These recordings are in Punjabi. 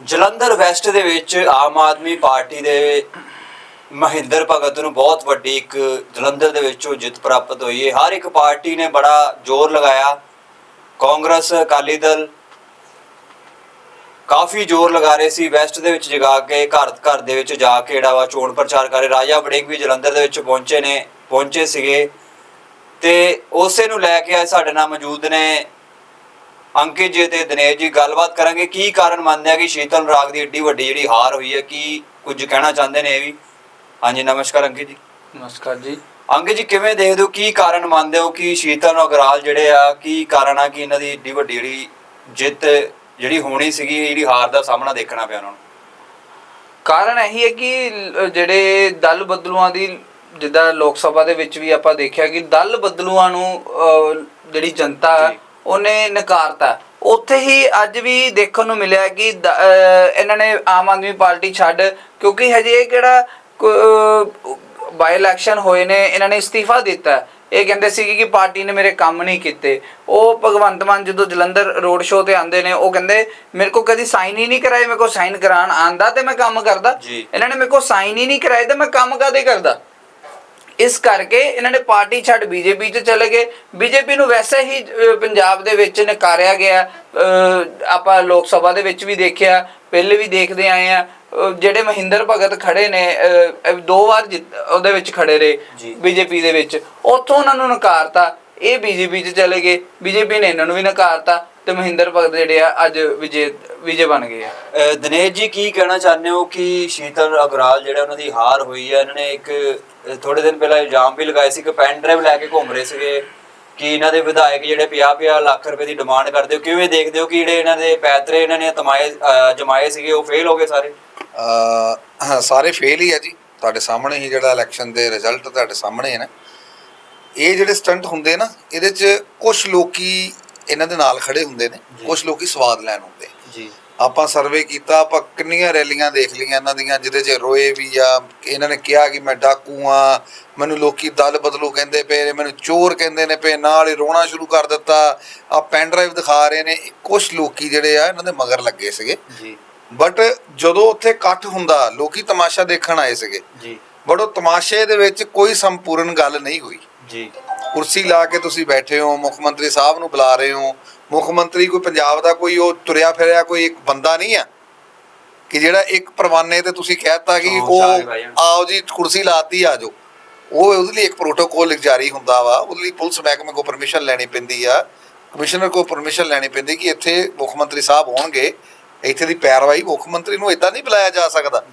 ਜਲੰਧਰ ਵੈਸਟ ਦੇ ਵਿੱਚ ਆਮ ਆਦਮੀ ਪਾਰਟੀ ਦੇ ਮਹਿੰਦਰ ਭਗਤ ਨੂੰ ਬਹੁਤ ਵੱਡੀ ਇੱਕ ਜਲੰਧਰ ਦੇ ਵਿੱਚੋਂ ਜਿੱਤ ਪ੍ਰਾਪਤ ਹੋਈ ਹੈ। ਹਰ ਇੱਕ ਪਾਰਟੀ ਨੇ ਬੜਾ ਜ਼ੋਰ ਲਗਾਇਆ। ਕਾਂਗਰਸ, ਅਕਾਲੀ ਦਲ ਕਾਫੀ ਜ਼ੋਰ ਲਗਾ ਰਹੇ ਸੀ। ਵੈਸਟ ਦੇ ਵਿੱਚ ਜਗਾ ਕੇ ਘਰ ਘਰ ਦੇ ਵਿੱਚ ਜਾ ਕੇ ਜਿਹੜਾ ਵਾ ਚੋਣ ਪ੍ਰਚਾਰ ਕਰ ਕਰੇ ਰਾਜਾ ਵੜਿੰਗ ਵੀ ਜਲੰਧਰ ਦੇ ਵਿੱਚ ਪਹੁੰਚੇ ਨੇ, ਪਹੁੰਚੇ ਸੀਗੇ। ਤੇ ਉਸੇ ਨੂੰ ਲੈ ਕੇ ਆਏ ਸਾਡੇ ਨਾਲ ਮੌਜੂਦ ਨੇ ਅੰਕਿਤ ਜੀ ਤੇ ਦਿਨੇਸ਼ ਜੀ ਗੱਲਬਾਤ ਕਰਾਂਗੇ ਕੀ ਕਾਰਨ ਮੰਨਦੇ ਆ ਕਿ ਸ਼ੀਤਲ ਰਾਗ ਦੀ ਏਡੀ ਵੱਡੀ ਜਿਹੜੀ ਹਾਰ ਹੋਈ ਹੈ ਕੀ ਕੁਝ ਕਹਿਣਾ ਚਾਹੁੰਦੇ ਨੇ ਇਹ ਵੀ? ਹਾਂਜੀ ਨਮਸਕਾਰ ਅੰਕਿਤ ਜੀ। ਨਮਸਕਾਰ ਜੀ। ਅੰਕਿਤ ਜੀ ਕਿਵੇਂ ਦੇਖਦੇ ਹੋ ਕੀ ਕਾਰਨ ਮੰਨਦੇ ਹੋ ਕਿ ਸ਼ੀਤਲ ਅਗਰਾਲ ਜਿਹੜੇ ਆ ਕੀ ਕਾਰਨ ਆ ਕਿ ਇਹਨਾਂ ਦੀ ਏਡੀ ਵੱਡੀ ਜਿਹੜੀ ਜਿੱਤ ਜਿਹੜੀ ਹੋਣੀ ਸੀਗੀ ਜਿਹੜੀ ਹਾਰ ਦਾ ਸਾਹਮਣਾ ਦੇਖਣਾ ਪਿਆ ਉਹਨਾਂ ਨੂੰ? ਕਾਰਨ ਇਹੀ ਹੈ ਕਿ ਜਿਹੜੇ ਦਲ ਬਦਲੂਆਂ ਦੀ ਜਿੱਦਾਂ ਲੋਕ ਸਭਾ ਦੇ ਵਿੱਚ ਵੀ ਆਪਾਂ ਦੇਖਿਆ ਕਿ ਦਲ ਬਦਲੂਆਂ ਨੂੰ ਜਿਹੜੀ ਜਨਤਾ। ਉਹਨੇ ਨਕਾਰਤਾ। ਉੱਥੇ ਹੀ ਅੱਜ ਵੀ ਦੇਖਣ ਨੂੰ ਮਿਲਿਆ ਕਿ ਇਹਨਾਂ ਨੇ ਆਮ ਆਦਮੀ ਪਾਰਟੀ ਛੱਡ ਕਿਉਂਕਿ ਹਜੇ ਇਹ ਕਿਹੜਾ ਬਾਈ ਇਲੈਕਸ਼ਨ ਹੋਏ ਨੇ ਇਹਨਾਂ ਨੇ ਇਸਤੀਫਾ ਦਿੱਤਾ। ਇਹ ਕਹਿੰਦੇ ਸੀ ਕਿ ਪਾਰਟੀ ਨੇ ਮੇਰੇ ਕੰਮ ਨਹੀਂ ਕੀਤੇ। ਉਹ ਭਗਵੰਤ ਮਾਨ ਜਦੋਂ ਜਲੰਧਰ ਰੋਡ ਸ਼ੋਅ ਤੇ ਆਂਦੇ ਨੇ ਉਹ ਕਹਿੰਦੇ ਮੇਰੇ ਕੋ ਕਦੀ ਸਾਈਨ ਹੀ ਨਹੀਂ ਕਰਾਏ ਮੇਰੇ ਕੋ ਸਾਈਨ ਕਰਾਉਣ ਆਂਦਾ ਤੇ ਮੈਂ ਕੰਮ ਕਰਦਾ। ਇਹਨਾਂ ਨੇ ਮੇਰੇ ਕੋ ਸਾਈਨ ਹੀ ਨਹੀਂ ਕਰਾਏ ਤੇ ਮੈਂ ਕੰਮ ਕਾਦੇ ਕਰਦਾ? ਇਸ ਕਰਕੇ ਇਹਨਾਂ ਨੇ ਪਾਰਟੀ ਛੱਡ ਬੀਜੇਪੀ 'ਚ ਚਲੇ ਗਏ। ਬੀਜੇਪੀ ਨੂੰ ਵੈਸੇ ਹੀ ਪੰਜਾਬ ਦੇ ਵਿੱਚ ਨਕਾਰਿਆ ਗਿਆ। ਆਪਾਂ ਲੋਕ ਸਭਾ ਦੇ ਵਿੱਚ ਵੀ ਦੇਖਿਆ ਪਹਿਲੇ ਵੀ ਦੇਖਦੇ ਆਏ ਆ। ਜਿਹੜੇ ਮਹਿੰਦਰ ਭਗਤ ਖੜੇ ਨੇ ਦੋ ਵਾਰ ਉਹਦੇ ਵਿੱਚ ਖੜੇ ਰਹੇ। ਬੀਜੇਪੀ ਦੇ ਵਿੱਚ। ਉੱਥੋਂ ਉਹਨਾਂ ਨੂੰ ਨਕਾਰਤਾ। ਇਹ ਬੀਜੇਪੀ 'ਚ ਚਲੇ ਗਏ। ਬੀਜੇਪੀ ਨੇ ਇਹਨਾਂ ਨੂੰ ਵੀ ਨਕਾਰਤਾ। ਤੇ ਮਹਿੰਦਰ ਭਗਤ ਜਿਹੜੇ ਆ ਅੱਜ ਵਿਜੇ ਵਿਜੇ ਬਣ ਗਏ ਆ। ਅਹ ਦਿਨੇਸ਼ ਜੀ ਕੀ ਕਹਿਣਾ ਚਾਹੁੰਦੇ ਹੋ ਕਿ ਸ਼ੀਤਲ ਅਗਰਾਲ ਜਿਹੜੇ ਉਹਨਾਂ ਦੀ ਹਾਰ ਹੋਈ ਹੈ ਇਹਨਾਂ ਨੇ ਇੱਕ ਅਹ, ਥੋੜੇ ਦਿਨ ਪਹਿਲਾਂ ਇਲਜ਼ਾਮ ਵੀ ਲਗਾਏ ਸੀ ਕਿ ਪੈਨ ਡਰਾਈਵ ਲੈ ਕੇ ਘੁੰਮ ਰਹੇ ਸੀਗੇ। ਕਿ ਇਹਨਾਂ ਦੇ ਵਿਧਾਇਕ ਜਿਹੜੇ 50-50 ਲੱਖ ਰੁਪਏ ਦੀ ਡਿਮਾਂਡ ਕਰਦੇ ਹੋ ਕਿਵੇਂ ਦੇਖਦੇ ਹੋ ਕਿ ਜਿਹੜੇ ਇਹਨਾਂ ਦੇ ਪੈਤਰੇ ਇਹਨਾਂ ਨੇ ਤਮਾਏ ਅਹ, ਜਮਾਏ ਸੀਗੇ ਉਹ ਫੇਲ ਹੋ ਗਏ ਸਾਰੇ? ਅਹ ਸਾਰੇ ਫੇਲ ਹੀ ਆ ਜੀ। ਤੁਹਾਡੇ ਸਾਹਮਣੇ ਹੀ ਜਿਹੜਾ ਇਲੈਕਸ਼ਨ ਦੇ ਰਿਜ਼ਲਟ ਤੁਹਾਡੇ ਸਾਹਮਣੇ ਹੈ ਨਾ। ਇਹ ਜਿਹੜੇ ਸਟੰਟ ਹੁੰਦੇ ਨਾ ਇਹਦੇ ਚ ਕੁਝ ਲੋਕੀ ਇਹਨਾਂ ਦੇ ਨਾਲ ਖੜੇ ਹੁੰਦੇ ਨੇ। ਕੁਝ ਲੋਕੀ ਸਵਾਦ ਲੈਣ ਹੁੰਦੇ ਜੀ। ਆਪਾਂ ਸਰਵੇ ਕੀਤਾ ਆਪਾਂ ਕਿੰਨੀਆਂ ਰੈਲੀਆਂ ਦੇਖ ਲਈਆਂ ਇਹਨਾਂ ਦੀਆਂ ਜਿਹਦੇ 'ਚ ਰੋਏ ਵੀ ਆ ਇਹਨਾਂ ਨੇ ਕਿਹਾ ਕਿ ਮੈਂ ਡਾਕੂ ਆ ਮੈਨੂੰ ਲੋਕੀ ਦਲ ਬਦਲੂ ਕਹਿੰਦੇ ਪਏ ਮੈਨੂੰ ਚੋਰ ਕਹਿੰਦੇ ਨੇ ਪਏ ਨਾਲ ਹੀ ਰੋਣਾ ਸ਼ੁਰੂ ਕਰ ਦਿੱਤਾ। ਆ ਪੈਨ ਡਰਾਈਵ ਦਿਖਾ ਰਹੇ ਨੇ ਕੁਝ ਲੋਕੀ ਜਿਹੜੇ ਆ ਇਹਨਾਂ ਦੇ ਮਗਰ ਲੱਗੇ ਸੀਗੇ। ਜੀ। ਬਟ ਜਦੋਂ ਉੱਥੇ ਇਕੱਠ ਹੁੰਦਾ ਲੋਕੀ ਤਮਾਸ਼ਾ ਦੇਖਣ ਆਏ ਸੀਗੇ। ਜੀ। ਬਟ ਉਹ ਤਮਾਸ਼ੇ ਦੇ ਵਿੱਚ ਕੋਈ ਸੰਪੂਰਨ ਗੱਲ ਨਹੀਂ ਹੋਈ। ਜੀ। ਕੁਰਸੀ ਲਾ ਕੇ ਤੁਸੀਂ ਬੈਠੇ ਹੋ ਮੁੱਖ ਮੰਤਰੀ ਸਾਹਿਬ ਨੂੰ ਬੁਲਾ ਰਹੇ ਹੋ ਮੁੱਖ ਮੰਤਰੀ ਕੋਈ ਪੰਜਾਬ ਦਾ ਕੋਈ ਉਹ ਤੁਰਿਆ ਫਿਰਿਆ ਕੋਈ ਇੱਕ ਬੰਦਾ ਨਹੀਂ ਆ? ਕਿ ਜਿਹੜਾ ਇੱਕ ਪਰਵਾਨੇ ਤੇ ਤੁਸੀਂ ਕਹਿਤਾ ਕਿ ਉਹ। ਆਓ ਜੀ ਕੁਰਸੀ ਲਾਤੀ ਆ ਜਾਓ। ਉਹ ਉਹਦੇ ਲਈ ਇੱਕ ਪ੍ਰੋਟੋਕੋਲ ਜਾਰੀ ਹੁੰਦਾ ਵਾ ਉਹਦੇ ਲਈ ਪੁਲਿਸ ਮਹਿਕਮੇ ਕੋ ਪਰਮਿਸ਼ਨ ਲੈਣੀ ਪੈਂਦੀ ਆ। ਕਮਿਸ਼ਨਰ ਕੋ ਪਰਮਿਸ਼ਨ ਲੈਣੀ ਪੈਂਦੀ ਕਿ ਇੱਥੇ ਮੁੱਖ ਮੰਤਰੀ ਸਾਹਿਬ ਹੋਣਗੇ। ਇੱਥੇ ਦੀ ਪੈਰਵਾਈ ਮੁੱਖ ਮੰਤਰੀ ਨੂੰ ਇਦਾਂ ਨਹੀਂ ਬੁਲਾਇਆ ਜਾ ਸਕਦਾ।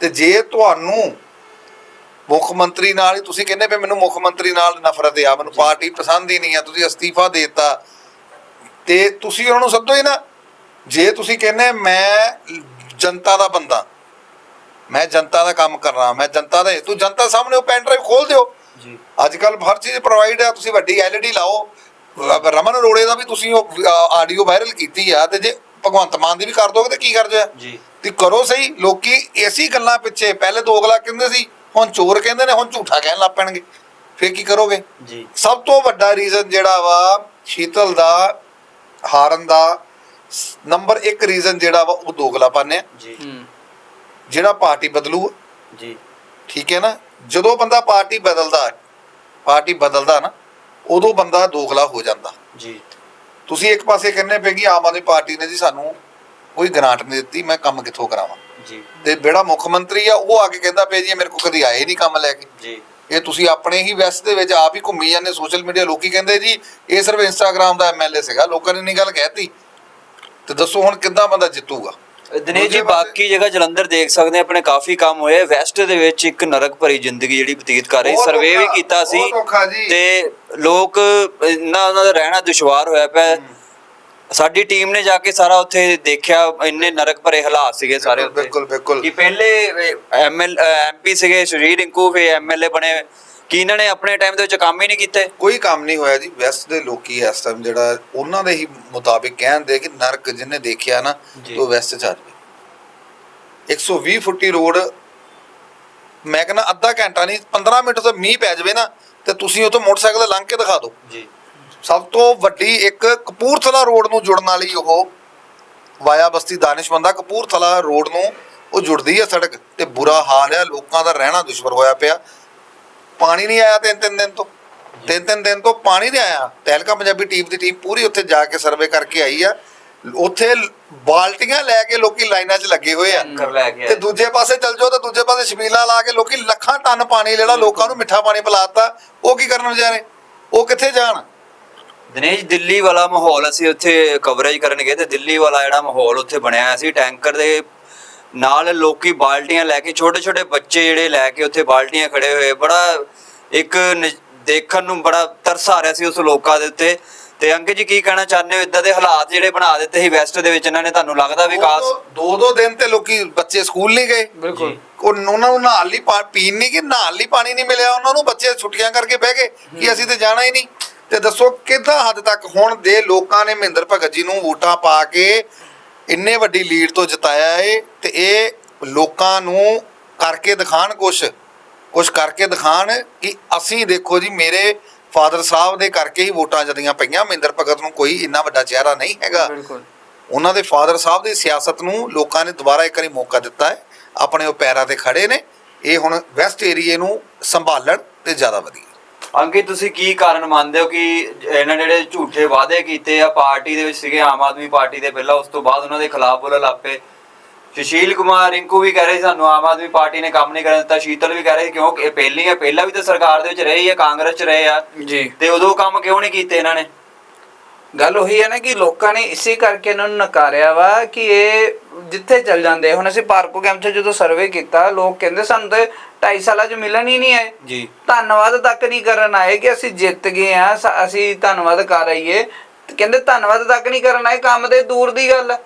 ਤੇ ਜੇ ਤੁਹਾਨੂੰ ਮੁੱਖ ਮੰਤਰੀ ਨਾਲ ਹੀ ਤੁਸੀਂ ਕਹਿੰਦੇ ਵੀ ਮੈਨੂੰ ਮੁੱਖ ਮੰਤਰੀ ਨਾਲ ਨਫ਼ਰਤ ਆ ਮੈਨੂੰ ਪਾਰਟੀ ਪਸੰਦ ਹੀ ਨਹੀਂ ਆ ਤੁਸੀਂ ਅਸਤੀਫਾ ਦੇ ਦਿੱਤਾ। ਤੇ ਤੁਸੀਂ ਉਹਨਾਂ ਨੂੰ ਸੱਦੋ ਹੀ ਨਾ। ਜੇ ਤੁਸੀਂ ਕਹਿੰਦੇ ਮੈਂ ਜਨਤਾ ਦਾ ਬੰਦਾ ਮੈਂ ਜਨਤਾ ਦਾ ਕੰਮ ਕਰ ਰਹਾ ਮੈਂ ਜਨਤਾ ਦਾ ਤੂੰ ਜਨਤਾ ਸਾਹਮਣੇ ਉਹ ਪੈਨ ਡਰਾਈਵ ਖੋਲ ਦਿਓ। ਜੀ। ਅੱਜ ਕੱਲ ਹਰ ਚੀਜ਼ ਪ੍ਰੋਵਾਈਡ ਆ ਤੁਸੀਂ ਵੱਡੀ ਐਲਈਡੀ ਲਾਓ ਰਮਨ ਅਰੋੜੇ ਦਾ ਵੀ ਤੁਸੀਂ ਉਹ ਆਡੀਓ ਵਾਇਰਲ ਕੀਤੀ ਆ ਤੇ ਜੇ ਭਗਵੰਤ ਮਾਨ ਦੀ ਵੀ ਕਰ ਦੋਗੇ ਤੇ ਕੀ ਕਰ ਦਿਆ ਜੀ। ਤੇ ਕਰੋ ਸਹੀ ਲੋਕੀ ਐਸੀ ਗੱਲਾਂ ਪਿੱਛੇ ਪਹਿਲੇ ਦੋ ਅਗਲਾ ਕਹਿੰਦੇ ਸੀ ਹੁਣ ਚੋਰ ਕਹਿੰਦੇ ਨੇ ਹੁਣ ਝੂਠਾ ਕਹਿਣ ਲੱਗ ਪੈਣਗੇ। ਫਿਰ ਕੀ ਕਰੋਗੇ? ਜੀ। ਸਭ ਤੋਂ ਵੱਡਾ ਰੀਜ਼ਨ ਜਿਹੜਾ ਵਾ ਸ਼ੀਤਲ ਦਾ ਹਾਰਨ ਦਾ ਨੰਬਰ 1 ਰੀਜ਼ਨ ਜਿਹੜਾ ਵਾ ਉਹ ਦੋਗਲਾਪਨ ਹੈ ਜੀ। ਹੂੰ। ਜਿਹੜਾ ਪਾਰਟੀ ਬਦਲੂ ਜੀ। ਠੀਕ ਹੈ ਨਾ? ਜਦੋਂ ਬੰਦਾ ਪਾਰਟੀ ਬਦਲਦਾ ਪਾਰਟੀ ਬਦਲਦਾ ਨਾ ਉਦੋਂ ਬੰਦਾ ਦੋਗਲਾ ਹੋ ਜਾਂਦਾ। ਜੀ। ਤੁਸੀਂ ਇੱਕ ਪਾਸੇ ਕਹਿੰਦੇ ਪਏ ਕਿ ਆਮ ਆਦਮੀ ਪਾਰਟੀ ਨੇ ਜੀ ਸਾਨੂੰ ਕੋਈ ਗ੍ਰਾਂਟ ਨਹੀਂ ਦਿੱਤੀ ਮੈਂ ਕੰਮ ਕਿੱਥੋਂ ਕਰਾਵਾਂ? ਜੀ। ਤੇ ਜਿਹੜਾ ਮੁੱਖ ਮੰਤਰੀ ਆ ਉਹ ਆ ਕੇ ਕਹਿੰਦਾ ਪਿਆ ਜੀ ਮੇਰੇ ਕੋਲ ਕਦੀ ਆਏ ਨਹੀਂ ਕੰਮ ਲੈ ਕੇ। ਜੀ। ਇਹ ਤੁਸੀਂ ਆਪਣੇ ਹੀ ਵੈਸਟ ਦੇ ਵਿੱਚ ਆਪ ਹੀ ਘੁੰਮੀ ਜਾਂਦੇ ਸੋਸ਼ਲ ਮੀਡੀਆ ਲੋਕੀ ਕਹਿੰਦੇ ਜੀ ਇਹ ਸਿਰਫ ਇੰਸਟਾਗ੍ਰam ਦਾ ਐਮਐਲਏ ਸੀਗਾ ਲੋਕਾਂ ਨੇ ਨਹੀਂ ਗੱਲ ਕਹਿਤੀ। ਤੇ ਦੱਸੋ ਹੁਣ ਕਿੱਦਾਂ ਬੰਦਾ ਜਿੱਤੂਗਾ? ਦਿਨੇਸ਼ ਜੀ ਬਾਕੀ ਜਗ੍ਹਾ ਜਲੰਧਰ ਦੇਖ ਸਕਦੇ ਆਪਣੇ ਕਾਫੀ ਕੰਮ ਹੋਏ। ਵੈਸਟ ਦੇ ਵਿੱਚ ਇੱਕ ਨਰਕ ਭਰੀ ਜ਼ਿੰਦਗੀ ਜਿਹੜੀ ਬਤੀਤ ਕਰ ਰਹੀ। ਸਰਵੇ ਵੀ ਕੀਤਾ ਸੀ। ਤੇ ਲੋਕ ਇੰਨਾ ਉਹਨਾਂ ਦਾ ਰਹਿਣਾ ਦੁਸ਼ਵਾਰ ਹੋਇਆ ਪਿਆ। ਸਾਡੀ ਟੀਮ ਨੇ ਜਾ ਕੇ ਸਾਰਾ ਉੱਥੇ ਦੇਖਿਆ ਇੰਨੇ ਨਰਕ ਭਰੇ ਹਾਲਾਤ ਸੀਗੇ ਸਾਰੇ ਉੱਥੇ। ਬਿਲਕੁਲ ਬਿਲਕੁਲ। ਕਿ ਪਹਿਲੇ ਐਮਐਲ ਐਮਪੀ ਸੀਗੇ ਸ਼ਰੀਰ ਰਿੰਕੂ ਫੇ ਐਮਐਲਏ ਬਣੇ ਕਿ ਇਹਨਾਂ ਨੇ ਆਪਣੇ ਟਾਈਮ ਦੇ ਵਿੱਚ ਕੰਮ ਹੀ ਨਹੀਂ ਕੀਤੇ। ਕੋਈ ਕੰਮ ਨਹੀਂ ਹੋਇਆ ਜੀ ਵੈਸਟ ਦੇ ਲੋਕੀ ਇਸ ਟਾਈਮ ਜਿਹੜਾ ਉਹਨਾਂ ਦੇ ਹੀ ਮੁਤਾਬਿਕ ਕਹਿੰਦੇ ਕਿ ਨਰਕ ਜਿਹਨੇ ਦੇਖਿਆ ਨਾ। ਉਹ ਵੈਸਟ ਚ ਆ ਜਾਵੇ। 120 ਫੁੱਟੀ ਰੋਡ ਮੈਂ ਕਹਿੰਦਾ ਅੱਧਾ ਘੰਟਾ ਨਹੀਂ 15 ਮਿੰਟ ਤੋਂ ਮੀਂਹ ਪੈ ਜਾਵੇ ਨਾ ਤੇ ਤੁਸੀਂ ਉਹ ਤੋਂ ਮੋਟਰਸਾਈਕਲ ਲੰਘ ਕੇ ਦਿਖਾ ਦਿਓ। ਜੀ। ਸਭ ਤੋਂ ਵੱਡੀ ਇੱਕ ਕਪੂਰਥਲਾ ਰੋਡ ਨੂੰ ਜੁੜਨ ਵਾਲੀ ਉਹ ਵਾਇਆ ਬਸਤੀ ਦਾਨਿਸ਼ਮੰਦਾ ਕਪੂਰਥਲਾ ਰੋਡ ਨੂੰ ਉਹ ਜੁੜਦੀ ਹੈ ਸੜਕ ਤੇ ਬੁਰਾ ਹਾਲ ਹੈ ਲੋਕਾਂ ਦਾ ਰਹਿਣਾ ਦੁਸ਼ਵਰ ਹੋਇਆ ਪਿਆ। ਪਾਣੀ ਨਹੀਂ ਆਇਆ ਤਿੰਨ ਤਿੰਨ ਦਿਨ ਤੋਂ। ਤਿੰਨ ਤਿੰਨ ਦਿਨ ਤੋਂ ਪਾਣੀ ਨਹੀਂ ਆਇਆ। ਤਹਿਲਕਾ ਪੰਜਾਬੀ ਟੀਮ ਦੀ ਟੀਮ ਪੂਰੀ ਉੱਥੇ ਜਾ ਕੇ ਸਰਵੇ ਕਰਕੇ ਆਈ ਆ। ਉੱਥੇ ਬਾਲਟੀਆਂ ਲੈ ਕੇ ਲੋਕੀ ਲਾਈਨਾਂ 'ਚ ਲੱਗੇ ਹੋਏ ਆ। ਤੇ। ਦੂਜੇ ਪਾਸੇ ਚੱਲ ਜਾਓ ਤੇ ਦੂਜੇ ਪਾਸੇ ਛਬੀਲਾ ਲਾ ਕੇ ਲੋਕੀ ਲੱਖਾਂ ਟਨ ਪਾਣੀ ਲੈਣਾ ਲੋਕਾਂ ਨੂੰ ਮਿੱਠਾ ਪਾਣੀ ਪਿਲਾਤਾ ਉਹ ਕੀ ਕਰਨ ਵਿਚਾਰੇ? ਉਹ ਕਿੱਥੇ ਜਾਣ? ਦਿਨੇਸ਼ ਦਿੱਲੀ ਵਾਲਾ ਮਾਹੌਲ ਅਸੀਂ ਉੱਥੇ ਕਵਰੇਜ ਕਰਨ ਗਏ ਤੇ ਦਿੱਲੀ ਵਾਲਾ ਜਿਹੜਾ ਮਾਹੌਲ ਉੱਥੇ ਬਣਿਆ ਹੋਇਆ ਸੀ ਟੈਂਕਰ ਦੇ ਨਾਲ ਲੋਕੀ ਬਾਲਟੀਆਂ ਲੈ ਕੇ ਛੋਟੇ ਛੋਟੇ ਬੱਚੇ ਜਿਹੜੇ ਲੈ ਕੇ ਉੱਥੇ ਬਾਲਟੀਆਂ ਖੜੇ ਹੋਏ ਬੜਾ ਇੱਕ ਦੇਖਣ ਨੂੰ ਬੜਾ ਤਰਸ ਆ ਰਿਹਾ ਸੀ ਉਸ ਲੋਕਾਂ ਦੇ ਉੱਤੇ। ਤੇ ਅੰਕਿਤ ਜੀ ਕੀ ਕਹਿਣਾ ਚਾਹੁੰਦੇ ਹੋ? ਇਦਾਂ ਦੇ ਹਾਲਾਤ ਜਿਹੜੇ ਬਣਾ ਦਿੱਤੇ ਸੀ ਵੈਸਟ ਦੇ ਵਿੱਚ ਇਹਨਾਂ ਨੇ ਤੁਹਾਨੂੰ ਲੱਗਦਾ ਵਿਕਾਸ ਦੋ ਦੋ ਦਿਨ ਤੇ ਲੋਕੀ ਬੱਚੇ ਸਕੂਲ ਨਹੀਂ ਗਏ? ਬਿਲਕੁਲ। ਉਹ ਉਹਨਾਂ ਨੂੰ ਨਹਾਉਣ ਲਈ ਪਾ- ਪੀਣ ਨਹੀਂ ਕਿ ਨਹਾਉਣ ਲਈ ਪਾਣੀ ਨਹੀਂ ਮਿਲਿਆ ਉਹਨਾਂ ਨੂੰ ਬੱਚੇ ਛੁੱਟੀਆਂ ਕਰਕੇ ਬਹਿ ਗਏ ਕਿ ਅਸੀਂ ਤੇ ਜਾਣਾ ਹੀ ਨਹੀਂ। ਤੇ ਦੱਸੋ ਕਿੱਦਾਂ ਹੱਦ ਤੱਕ ਹੁਣ ਦੇ ਲੋਕਾਂ ਨੇ ਮਹਿੰਦਰ ਭਗਤ ਜੀ ਨੂੰ ਵੋਟਾਂ ਪਾ ਕੇ ਇੰਨੇ ਵੱਡੀ ਲੀਡ ਤੋਂ ਜਿਤਾਇਆ ਏ ਤੇ ਇਹ ਲੋਕਾਂ ਨੂੰ ਕਰਕੇ ਦਿਖਾਣ ਕੁਛ? ਕੁਛ ਕਰਕੇ ਦਿਖਾਣ ਕਿ ਅਸੀਂ ਦੇਖੋ ਜੀ ਮੇਰੇ ਫਾਦਰ ਸਾਹਿਬ ਦੇ ਕਰਕੇ ਹੀ ਵੋਟਾਂ ਜਦੀਆਂ ਪਈਆਂ ਮਹਿੰਦਰ ਭਗਤ ਨੂੰ ਕੋਈ ਇੰਨਾ ਵੱਡਾ ਚਿਹਰਾ ਨਹੀਂ ਹੈਗਾ। ਬਿਲਕੁਲ। ਉਹਨਾਂ ਦੇ ਫਾਦਰ ਸਾਹਿਬ ਦੀ ਸਿਆਸਤ ਨੂੰ ਲੋਕਾਂ ਨੇ ਦੁਬਾਰਾ ਇੱਕ ਵਾਰੀ ਮੌਕਾ ਦਿੱਤਾ ਹੈ ਆਪਣੇ ਉਹ ਪੈਰਾਂ ਤੇ ਖੜੇ ਨੇ ਇਹ ਹੁਣ ਵੈਸਟ ਏਰੀਏ ਨੂੰ ਸੰਭਾਲਣ ਤੇ ਜ਼ਿਆਦਾ ਵਧੀਆ। ਅੰਕਿਤ ਤੁਸੀਂ ਕੀ ਕਾਰਨ ਮੰਨਦੇ ਹੋ ਕਿ ਇਹਨਾਂ ਨੇ ਜਿਹੜੇ ਝੂਠੇ ਵਾਅਦੇ ਕੀਤੇ ਆ ਪਾਰਟੀ ਦੇ ਵਿੱਚ ਸੀਗੇ ਆਮ ਆਦਮੀ ਪਾਰਟੀ ਦੇ ਪਹਿਲਾਂ ਉਸ ਤੋਂ ਬਾਅਦ ਉਹਨਾਂ ਦੇ ਖਿਲਾਫ ਬੋਲਣ ਲੱਪੇ ਸੁਸ਼ੀਲ ਕੁਮਾਰ ਰਿੰਕੂ ਵੀ ਕਹਿ ਰਹੇ ਸੀ ਸਾਨੂੰ ਆਮ ਆਦਮੀ ਪਾਰਟੀ ਨੇ ਕੰਮ ਨਹੀਂ ਕਰਨ ਦਿੱਤਾ। ਸ਼ੀਤਲ ਵੀ ਕਹਿ ਰਹੇ ਕਿਉਂ? ਇਹ ਪਹਿਲੀ ਹੈ ਪਹਿਲਾਂ ਵੀ ਤਾਂ ਸਰਕਾਰ ਦੇ ਵਿੱਚ ਰਹੇ ਹੀ ਆ ਕਾਂਗਰਸ 'ਚ ਰਹੇ ਆ। ਜੀ। ਤੇ ਉਦੋਂ ਕੰਮ ਕਿਉਂ ਨਹੀਂ ਕੀਤੇ ਇਹਨਾਂ ਨੇ? ਗੱਲ ਉਹੀ ਹੈ ਨਾ ਕਿ ਲੋਕਾਂ ਨੇ ਇਸੇ ਕਰਕੇ ਇਹਨਾਂ ਨੂੰ ਨਕਾਰਿਆ ਵਾ ਕਿ ਇਹ ਜਿੱਥੇ ਚੱਲ ਜਾਂਦੇ ਹੁਣ ਅਸੀਂ ਪਾਰਕੋ ਕੈਂਪ 'ਚ ਜਦੋਂ ਸਰਵੇ ਕੀਤਾ ਲੋਕ ਕਹਿੰਦੇ ਸਾਨੂੰ ਤੇ 2.5 ਸਾਲਾਂ 'ਚ ਮਿਲਣ ਹੀ ਨਹੀਂ ਆਏ। ਜੀ। ਧੰਨਵਾਦ ਤੱਕ ਨਹੀਂ ਕਰਨ ਆਏ ਕਿ ਅਸੀਂ ਜਿੱਤ ਗਏ ਆ ਅਸੀਂ ਧੰਨਵਾਦ ਕਰ ਆਈਏ। ਕਹਿੰਦੇ ਧੰਨਵਾਦ ਤੱਕ ਨਹੀਂ ਕਰਨ ਆਏ ਕੰਮ ਤੇ ਦੂਰ ਦੀ ਗੱਲ ਆ।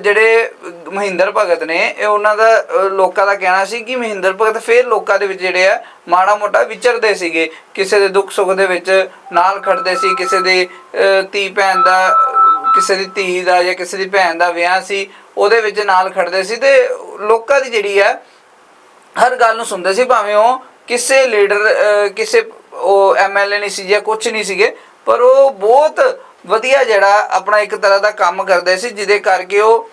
ਜਿਹੜੇ ਮਹਿੰਦਰ ਭਗਤ ਨੇ, ਇਹ ਉਹਨਾਂ ਦਾ ਲੋਕਾਂ ਦਾ ਕਹਿਣਾ ਸੀ ਕਿ ਮਹਿੰਦਰ ਭਗਤ ਫੇਰ ਲੋਕਾਂ ਦੇ ਵਿੱਚ ਜਿਹੜੇ ਆ, ਮਾੜਾ ਮੋਟਾ ਵਿਚਰਦੇ ਸੀਗੇ। ਕਿਸੇ ਦੇ ਦੁੱਖ ਸੁੱਖ ਦੇ ਵਿੱਚ ਨਾਲ ਖੜਦੇ ਸੀ, ਕਿਸੇ ਦੇ ਧੀ ਭੈਣ ਦਾ, ਕਿਸੇ ਦੀ ਧੀ ਦਾ ਜਾਂ ਕਿਸੇ ਦੀ ਭੈਣ ਦਾ ਵਿਆਹ ਸੀ, ਉਹਦੇ ਵਿੱਚ ਨਾਲ ਖੜਦੇ ਸੀ ਤੇ ਲੋਕਾਂ ਦੀ ਜਿਹੜੀ ਆ, ਹਰ ਗੱਲ ਨੂੰ ਸੁਣਦੇ ਸੀ, ਭਾਵੇਂ ਉਹ ਕਿਸੇ ਲੀਡਰ ਕਿਸੇ ਉਹ ਐਮਐਲਏ ਨਹੀਂ ਸੀ ਜਾਂ ਕੁਝ ਨਹੀਂ ਸੀਗੇ, ਪਰ ਉਹ ਬਹੁਤ ਵਧੀਆ ਜਿਹੜਾ ਆਪਣਾ ਇੱਕ ਤਰ੍ਹਾਂ ਦਾ ਕੰਮ ਕਰਦੇ ਸੀ ਜਿਹਦੇ ਕਰਕੇ ਉਹ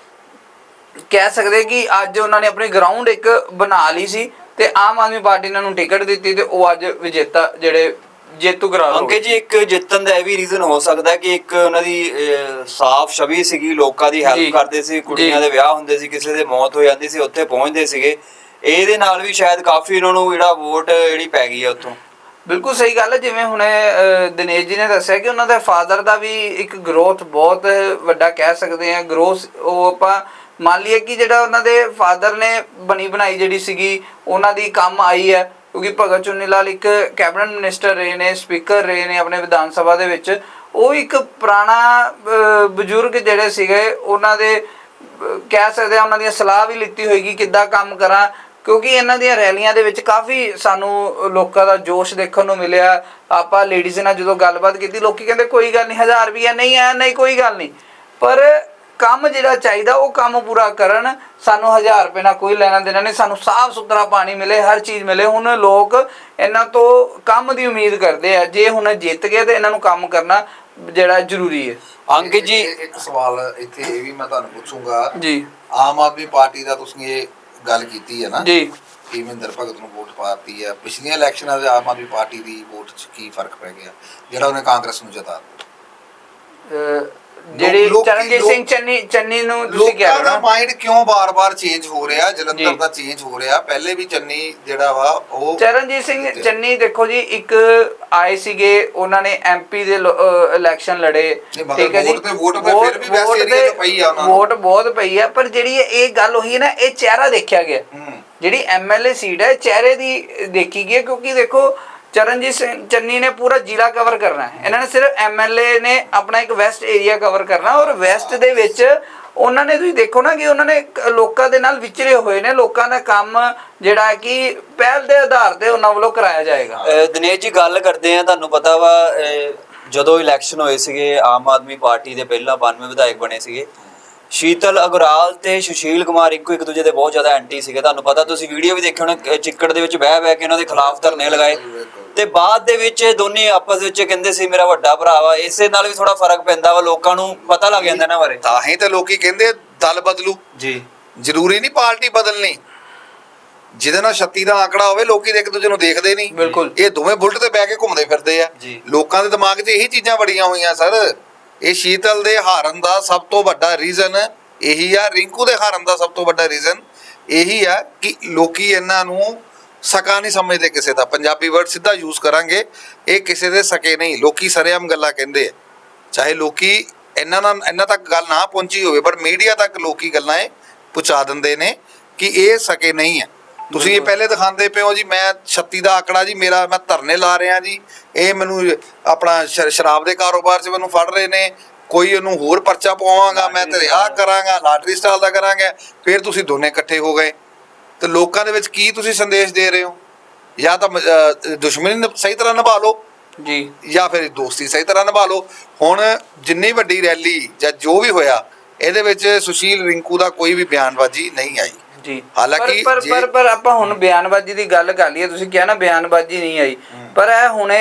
ਕਹਿ ਸਕਦੇ ਕਿ ਅੱਜ ਉਹਨਾਂ ਨੇ ਆਪਣੀ ਗਰਾਊਂਡ ਇੱਕ ਬਣਾ ਲਈ ਸੀ ਤੇ ਆਮ ਆਦਮੀ ਪਾਰਟੀ ਨੇ ਉਹਨੂੰ ਟਿਕਟ ਦਿੱਤੀ ਤੇ ਉਹ ਅੱਜ ਵਿਜੇਤਾ ਜਿਹੜੇ ਜੇਤੂ ਕਰਾਰ ਹੋ ਅੰਕਿਤ ਜੀ ਇੱਕ ਜਿੱਤਣ ਦਾ ਇਹ ਵੀ ਰੀਜ਼ਨ ਹੋ ਸਕਦਾ ਕਿ ਇੱਕ ਉਹਨਾਂ ਦੀ ਸਾਫ਼ ਛਵੀ ਸੀਗੀ ਲੋਕਾਂ ਦੀ। ਹੈਲਪ ਕਰਦੇ ਸੀ ਕੁੜੀਆਂ। ਦੇ ਵਿਆਹ ਹੁੰਦੇ ਸੀ ਕਿਸੇ ਦੇ ਮੌਤ ਹੋ ਜਾਂਦੀ ਸੀ ਉੱਥੇ ਪਹੁੰਚਦੇ ਸੀਗੇ ਇਹਦੇ ਨਾਲ ਵੀ ਸ਼ਾਇਦ ਕਾਫੀ ਉਹਨਾਂ ਨੂੰ ਜਿਹੜਾ ਵੋਟ ਜਿਹੜੀ ਪੈ ਗਈ ਹੈ ਉੱਥੋਂ ਬਿਲਕੁਲ ਸਹੀ ਗੱਲ ਹੈ, ਜਿਵੇਂ ਹੁਣੇ ਦਿਨੇਸ਼ ਜੀ ਨੇ ਦੱਸਿਆ ਕਿ ਉਹਨਾਂ ਦੇ ਫਾਦਰ ਦਾ ਵੀ ਇੱਕ ਗਰੋਥ ਬਹੁਤ ਵੱਡਾ ਕਹਿ ਸਕਦੇ ਆ ਗਰੋਥ ਉਹ ਆਪਾਂ ਮੰਨ ਲਈਏ ਕਿ ਜਿਹੜਾ ਉਹਨਾਂ ਦੇ ਫਾਦਰ ਨੇ ਬਣੀ ਬਣਾਈ ਜਿਹੜੀ ਸੀਗੀ, ਉਹਨਾਂ ਦੀ ਕੰਮ ਆਈ ਹੈ, ਕਿਉਂਕਿ ਭਗਤ ਚੁੰਨੀ ਲਾਲ ਇੱਕ ਕੈਬਨਿਟ ਮਿਨਿਸਟਰ ਰਹੇ ਨੇ ਸਪੀਕਰ ਰਹੇ ਨੇ ਆਪਣੇ ਵਿਧਾਨ ਸਭਾ ਦੇ ਵਿੱਚ, ਉਹ ਇੱਕ ਪੁਰਾਣਾ ਬਜ਼ੁਰਗ ਜਿਹੜੇ ਸੀਗੇ, ਉਹਨਾਂ ਦੇ ਕਹਿ ਸਕਦੇ ਆ ਉਹਨਾਂ ਦੀਆਂ ਸਲਾਹ ਵੀ ਲਿੱਤੀ ਹੋਏਗੀ, ਕਿੱਦਾਂ ਕੰਮ ਕਰਾਂ ਕਿਉਂਕਿ ਇਹਨਾਂ ਦੀਆਂ ਰੈਲੀਆਂ ਦੇ ਵਿੱਚ ਕਾਫੀ ਸਾਨੂੰ ਲੋਕਾਂ ਦਾ ਜੋਸ਼ ਦੇਖਣ ਨੂੰ ਮਿਲਿਆ। ਆਪਾਂ ਲੇਡੀਜ਼ ਨਾਲ ਜਦੋਂ ਗੱਲਬਾਤ ਕੀਤੀ ਲੋਕੀ ਕਹਿੰਦੇ ਕੋਈ ਗੱਲ ਨਹੀਂ 1000 ਰੁਪਈਆ ਨਹੀਂ ਆਇਆ ਨਹੀਂ ਕੋਈ ਗੱਲ ਨਹੀਂ। ਪਰ ਕੰਮ ਜਿਹੜਾ ਚਾਹੀਦਾ ਉਹ ਕੰਮ ਪੂਰਾ ਕਰਨ। ਸਾਨੂੰ 1000 ਰੁਪਏ ਨਾਲ ਕੋਈ ਲੈਣਾ ਦੇਣਾ ਨਹੀਂ। ਸਾਨੂੰ ਸਾਫ਼ ਸੁਥਰਾ ਪਾਣੀ ਮਿਲੇ ਹਰ ਚੀਜ਼ ਮਿਲੇ। ਹੁਣ ਲੋਕ ਇਹਨਾਂ ਤੋਂ ਕੰਮ ਦੀ ਉਮੀਦ ਕਰਦੇ ਆ। ਜੇ ਹੁਣ ਜਿੱਤ ਗਏ ਤੇ ਇਹਨਾਂ ਨੂੰ ਕੰਮ ਕਰਨਾ ਜਿਹੜਾ ਜ਼ਰੂਰੀ ਹੈ। ਅੰਕਿਤ ਜੀ ਇੱਕ ਸਵਾਲ ਇੱਥੇ ਇਹ ਵੀ ਮੈਂ ਤੁਹਾਨੂੰ ਪੁੱਛੂੰਗਾ। ਜੀ। ਆਮ ਆਦਮੀ ਪਾਰਟੀ ਦਾ ਤੁਸੀਂ ਇਹ ਗੱਲ ਕੀਤੀ ਹੈ ਨਾ ਜੀ। ਕਿ ਮਹਿੰਦਰ ਭਗਤ ਨੂੰ ਵੋਟ ਪਾਤੀ ਹੈ। ਪਿਛਲੀਆਂ ਇਲੈਕਸ਼ਨਾਂ 'ਚ ਆਮ ਆਦਮੀ ਪਾਰਟੀ ਦੀ ਵੋਟ 'ਚ ਕੀ ਫ਼ਰਕ ਪੈ ਗਿਆ? ਜਿਹੜਾ ਉਹਨੇ ਕਾਂਗਰਸ ਨੂੰ ਜਿਤਾ ਅਹ ਜਿਹੜੀ ਲੋਕੀ- ਚਰਨਜੀਤ ਲੋਕ- ਸਿੰਘ ਚੰਨੀ ਚੰਨੀ ਨੂੰ ਤੁਸੀਂ ਕਹਿ ਲੋਕਾਂ ਰਹੇ ਦਾ ਹੋ ਨਾ ਮਾਈਂਡ ਕਿਉਂ ਬਾਰ-ਬਾਰ ਚੇਂਜ ਹੋ ਰਿਹਾ? ਜਲੰਧਰ ਜੀ। ਦਾ ਚੇਂਜ ਹੋ ਰਿਹਾ। ਪਹਿਲੇ ਵੀ ਚੰਨੀ ਜਿਹੜਾ ਵਾ ਉਹ ਚਰਨਜੀਤ ਸਿੰਘ ਚੰਨੀ ਦੇਖੋ ਜੀ ਇੱਕ ਆਏ ਸੀਗੇ ਉਹਨਾਂ ਨੇ ਐਮਪੀ ਦੇ ਇਲੈਕਸ਼ਨ ਲੜੇ। ਨਹੀਂ, ਮਗਰ ਵੋਟ ਤੇ- ਵੋਟ ਤੇ ਫਿਰ ਵੀ ਵੋਟ ਤੋਂ ਪਈ ਆ ਉਹਨਾਂ ਨੂੰ। ਵੋਟ ਬਹੁਤ ਪਈ ਆ ਪਰ ਜਿਹੜੀ ਇਹ ਗੱਲ ਹੋਈ ਹੈ ਨਾ ਇਹ ਚਿਹਰਾ ਦੇਖਿਆ ਗਿਆ। ਹੂੰ। ਜਿਹੜੀ ਐਮਐਲਏ ਸੀਟ ਹੈ ਚਿਹਰੇ ਦੀ ਦੇਖੀ ਗਈ ਹੈ ਕਿਉਂਕਿ ਦੇਖੋ ਚਰਨਜੀਤ ਸਿੰਘ ਚੰਨੀ ਨੇ ਪੂਰਾ ਜ਼ਿਲ੍ਹਾ ਕਵਰ ਕਰਨਾ ਹੈ। ਇਹਨਾਂ ਨੇ ਸਿਰਫ ਐਮਐਲਏ ਨੇ ਆਪਣਾ ਇੱਕ ਵੈਸਟ ਏਰੀਆ ਕਵਰ ਕਰਨਾ ਔਰ ਵੈਸਟ ਦੇ ਵਿੱਚ ਉਹਨਾਂ ਨੇ ਤੁਸੀਂ ਦੇਖੋ ਨਾ ਕਿ ਉਹਨਾਂ ਨੇ ਲੋਕਾਂ ਦੇ ਨਾਲ ਵਿਚਰੇ ਹੋਏ ਨੇ, ਲੋਕਾਂ ਦਾ ਕੰਮ ਜਿਹੜਾ ਕਿ ਪਹਿਲ ਦੇ ਆਧਾਰ ਤੇ ਉਹਨਾਂ ਵੱਲੋਂ ਕਰਾਇਆ ਜਾਏਗਾ। ਦਿਨੇਸ਼ ਜੀ, ਗੱਲ ਕਰਦੇ ਆ ਤੁਹਾਨੂੰ ਪਤਾ ਵਾ ਜਦੋਂ ਇਲੈਕਸ਼ਨ ਹੋਏ ਸੀਗੇ, ਆਮ ਆਦਮੀ ਪਾਰਟੀ ਦੇ ਪਹਿਲਾਂ 92 ਵਿਧਾਇਕ ਬਣੇ ਸੀਗੇ। ਸ਼ੀਤਲ ਅਗਰਾਲ ਤੇ ਸੁਸ਼ੀਲ ਕੁਮਾਰ ਇੱਕੋ ਇੱਕ ਦੂਜੇ ਦੇ ਬਹੁਤ ਜ਼ਿਆਦਾ ਐਂਟੀ ਸੀਗੇ। ਤੁਹਾਨੂੰ ਪਤਾ ਤੁਸੀਂ ਵੀਡੀਓ ਵੀ ਦੇਖੇ ਹੋਣੇ ਚਿੱਕੜ ਦੇ ਵਿੱਚ ਬਹਿ ਬਹਿ ਕੇ ਇਹਨਾਂ ਦੇ ਖਿਲਾਫ ਧਰਨੇ ਲਗਾਏ। ਤੇ ਬਾਅਦ ਦੇ ਵਿੱਚ ਇਹ ਦੋਨੇ ਆਪਸ ਵਿੱਚ ਕਹਿੰਦੇ ਸੀ ਮੇਰਾ ਵੱਡਾ ਭਰਾ ਵਾ। ਇਸੇ ਨਾਲ ਵੀ ਥੋੜਾ ਫ਼ਰਕ ਪੈਂਦਾ ਵਾ ਲੋਕਾਂ ਨੂੰ ਪਤਾ ਲੱਗ ਜਾਂਦਾ ਨਾ ਬਾਰੇ। ਤਾਂ ਹੀ ਤਾਂ ਲੋਕੀ ਕਹਿੰਦੇ ਦਲ ਬਦਲੂ। ਜੀ। ਜ਼ਰੂਰੀ ਨਹੀਂ ਪਾਰਟੀ ਬਦਲਣੀ। ਜਿਹਦੇ ਨਾਲ 36 ਦਾ ਆંકੜਾ ਹੋਵੇ ਲੋਕੀ ਇੱਕ ਦੂਜੇ ਨੂੰ ਦੇਖਦੇ ਨਹੀਂ। ਬਿਲਕੁਲ। ਇਹ ਦੋਵੇਂ ਬੁਲਟ ਤੇ ਬਹਿ ਕੇ ਘੁੰਮਦੇ ਫਿਰਦੇ ਆ। ਲੋਕਾਂ ਦੇ ਦਿਮਾਗ 'ਚ ਇਹੀ ਚੀਜ਼ਾਂ ਵੜੀਆਂ ਹੋਈਆਂ ਸਰ। ਇਹ ਸ਼ੀਤਲ ਦੇ ਹਾਰਨ ਦਾ ਸਭ ਤੋਂ ਵੱਡਾ ਰੀਜ਼ਨ ਇਹੀ ਆ। ਰਿੰਕੂ ਦੇ ਹਾਰਨ ਦਾ ਸਭ ਤੋਂ ਵੱਡਾ ਰੀਜ਼ਨ ਇਹੀ ਆ ਕਿ ਲੋਕੀ ਇਹਨਾਂ ਨੂੰ ਸਕਾ ਨਹੀਂ ਸਮਝਦੇ ਕਿਸੇ ਦਾ। ਪੰਜਾਬੀ ਵਰਡ ਸਿੱਧਾ ਯੂਜ਼ ਕਰਾਂਗੇ। ਇਹ ਕਿਸੇ ਦੇ ਸਕੇ ਨਹੀਂ। ਲੋਕੀ ਸਰੇਆਮ ਗੱਲਾਂ ਕਹਿੰਦੇ ਆ। ਚਾਹੇ ਲੋਕੀ ਇਹਨਾਂ ਨਾਲ ਇਹਨਾਂ ਤੱਕ ਗੱਲ ਨਾ ਪਹੁੰਚੀ ਹੋਵੇ ਪਰ ਮੀਡੀਆ ਤੱਕ ਲੋਕੀ ਗੱਲਾਂ ਇਹ ਪਹੁੰਚਾ ਦਿੰਦੇ ਨੇ ਕਿ ਇਹ ਸਕੇ ਨਹੀਂ ਹੈ ਤੁਸੀਂ ਇਹ ਪਹਿਲੇ ਦਿਖਾਉਂਦੇ ਪਏ ਹੋ ਜੀ ਮੈਂ 36 ਦਾ ਆંકੜਾ ਜੀ ਮੇਰਾ ਮੈਂ ਧਰਨੇ ਲਾ ਰਿਹਾ ਜੀ। ਇਹ ਮੈਨੂੰ ਆਪਣਾ ਸ਼ਰਾਬ ਦੇ ਕਾਰੋਬਾਰ 'ਚ ਮੈਨੂੰ ਫੜ ਰਹੇ ਨੇ। ਕੋਈ ਉਹਨੂੰ ਹੋਰ ਪਰਚਾ ਪਵਾਵਾਂਗਾ ਮੈਂ ਤੇ ਆਹ ਕਰਾਂਗਾ ਲਾਟਰੀ ਸਟਾਲ ਦਾ ਕਰਾਂਗਾ। ਫਿਰ ਤੁਸੀਂ ਦੋਨੇ ਇਕੱਠੇ ਹੋ ਗਏ। ਤੇ ਲੋਕਾਂ ਦੇ ਵਿੱਚ ਕੀ ਤੁਸੀਂ ਸੰਦੇਸ਼ ਦੇ ਰਹੇ ਹੋ? ਜਾਂ ਤਾਂ ਅਹ ਦੁਸ਼ਮਣੀ ਨਿਭ- ਸਹੀ ਤਰ੍ਹਾਂ ਨਿਭਾ ਲਓ। ਜੀ। ਜਾਂ ਫਿਰ ਦੋਸਤੀ ਸਹੀ ਤਰ੍ਹਾਂ ਨਿਭਾ ਲਓ। ਹੁਣ ਜਿੰਨੀ ਵੱਡੀ ਰੈਲੀ ਜਾਂ ਜੋ ਵੀ ਹੋਇਆ ਇਹਦੇ ਵਿੱਚ ਸੁਸ਼ੀਲ ਰਿੰਕੂ ਦਾ ਕੋਈ ਵੀ ਬਿਆਨਬਾਜ਼ੀ ਨਹੀਂ ਆਈ। ਜੀ। ਹਾਲਾਂਕਿ ਪਰ ਪਰ ਪਰ ਆਪਾਂ ਹੁਣ ਬਿਆਨਬਾਜ਼ੀ ਦੀ ਗੱਲ ਕਰ ਲਈਏ ਤੁਸੀਂ ਕਿਹਾ ਨਾ ਬਿਆਨਬਾਜ਼ੀ ਨਹੀਂ ਆਈ। ਪਰ ਇਹ ਹੁਣੇ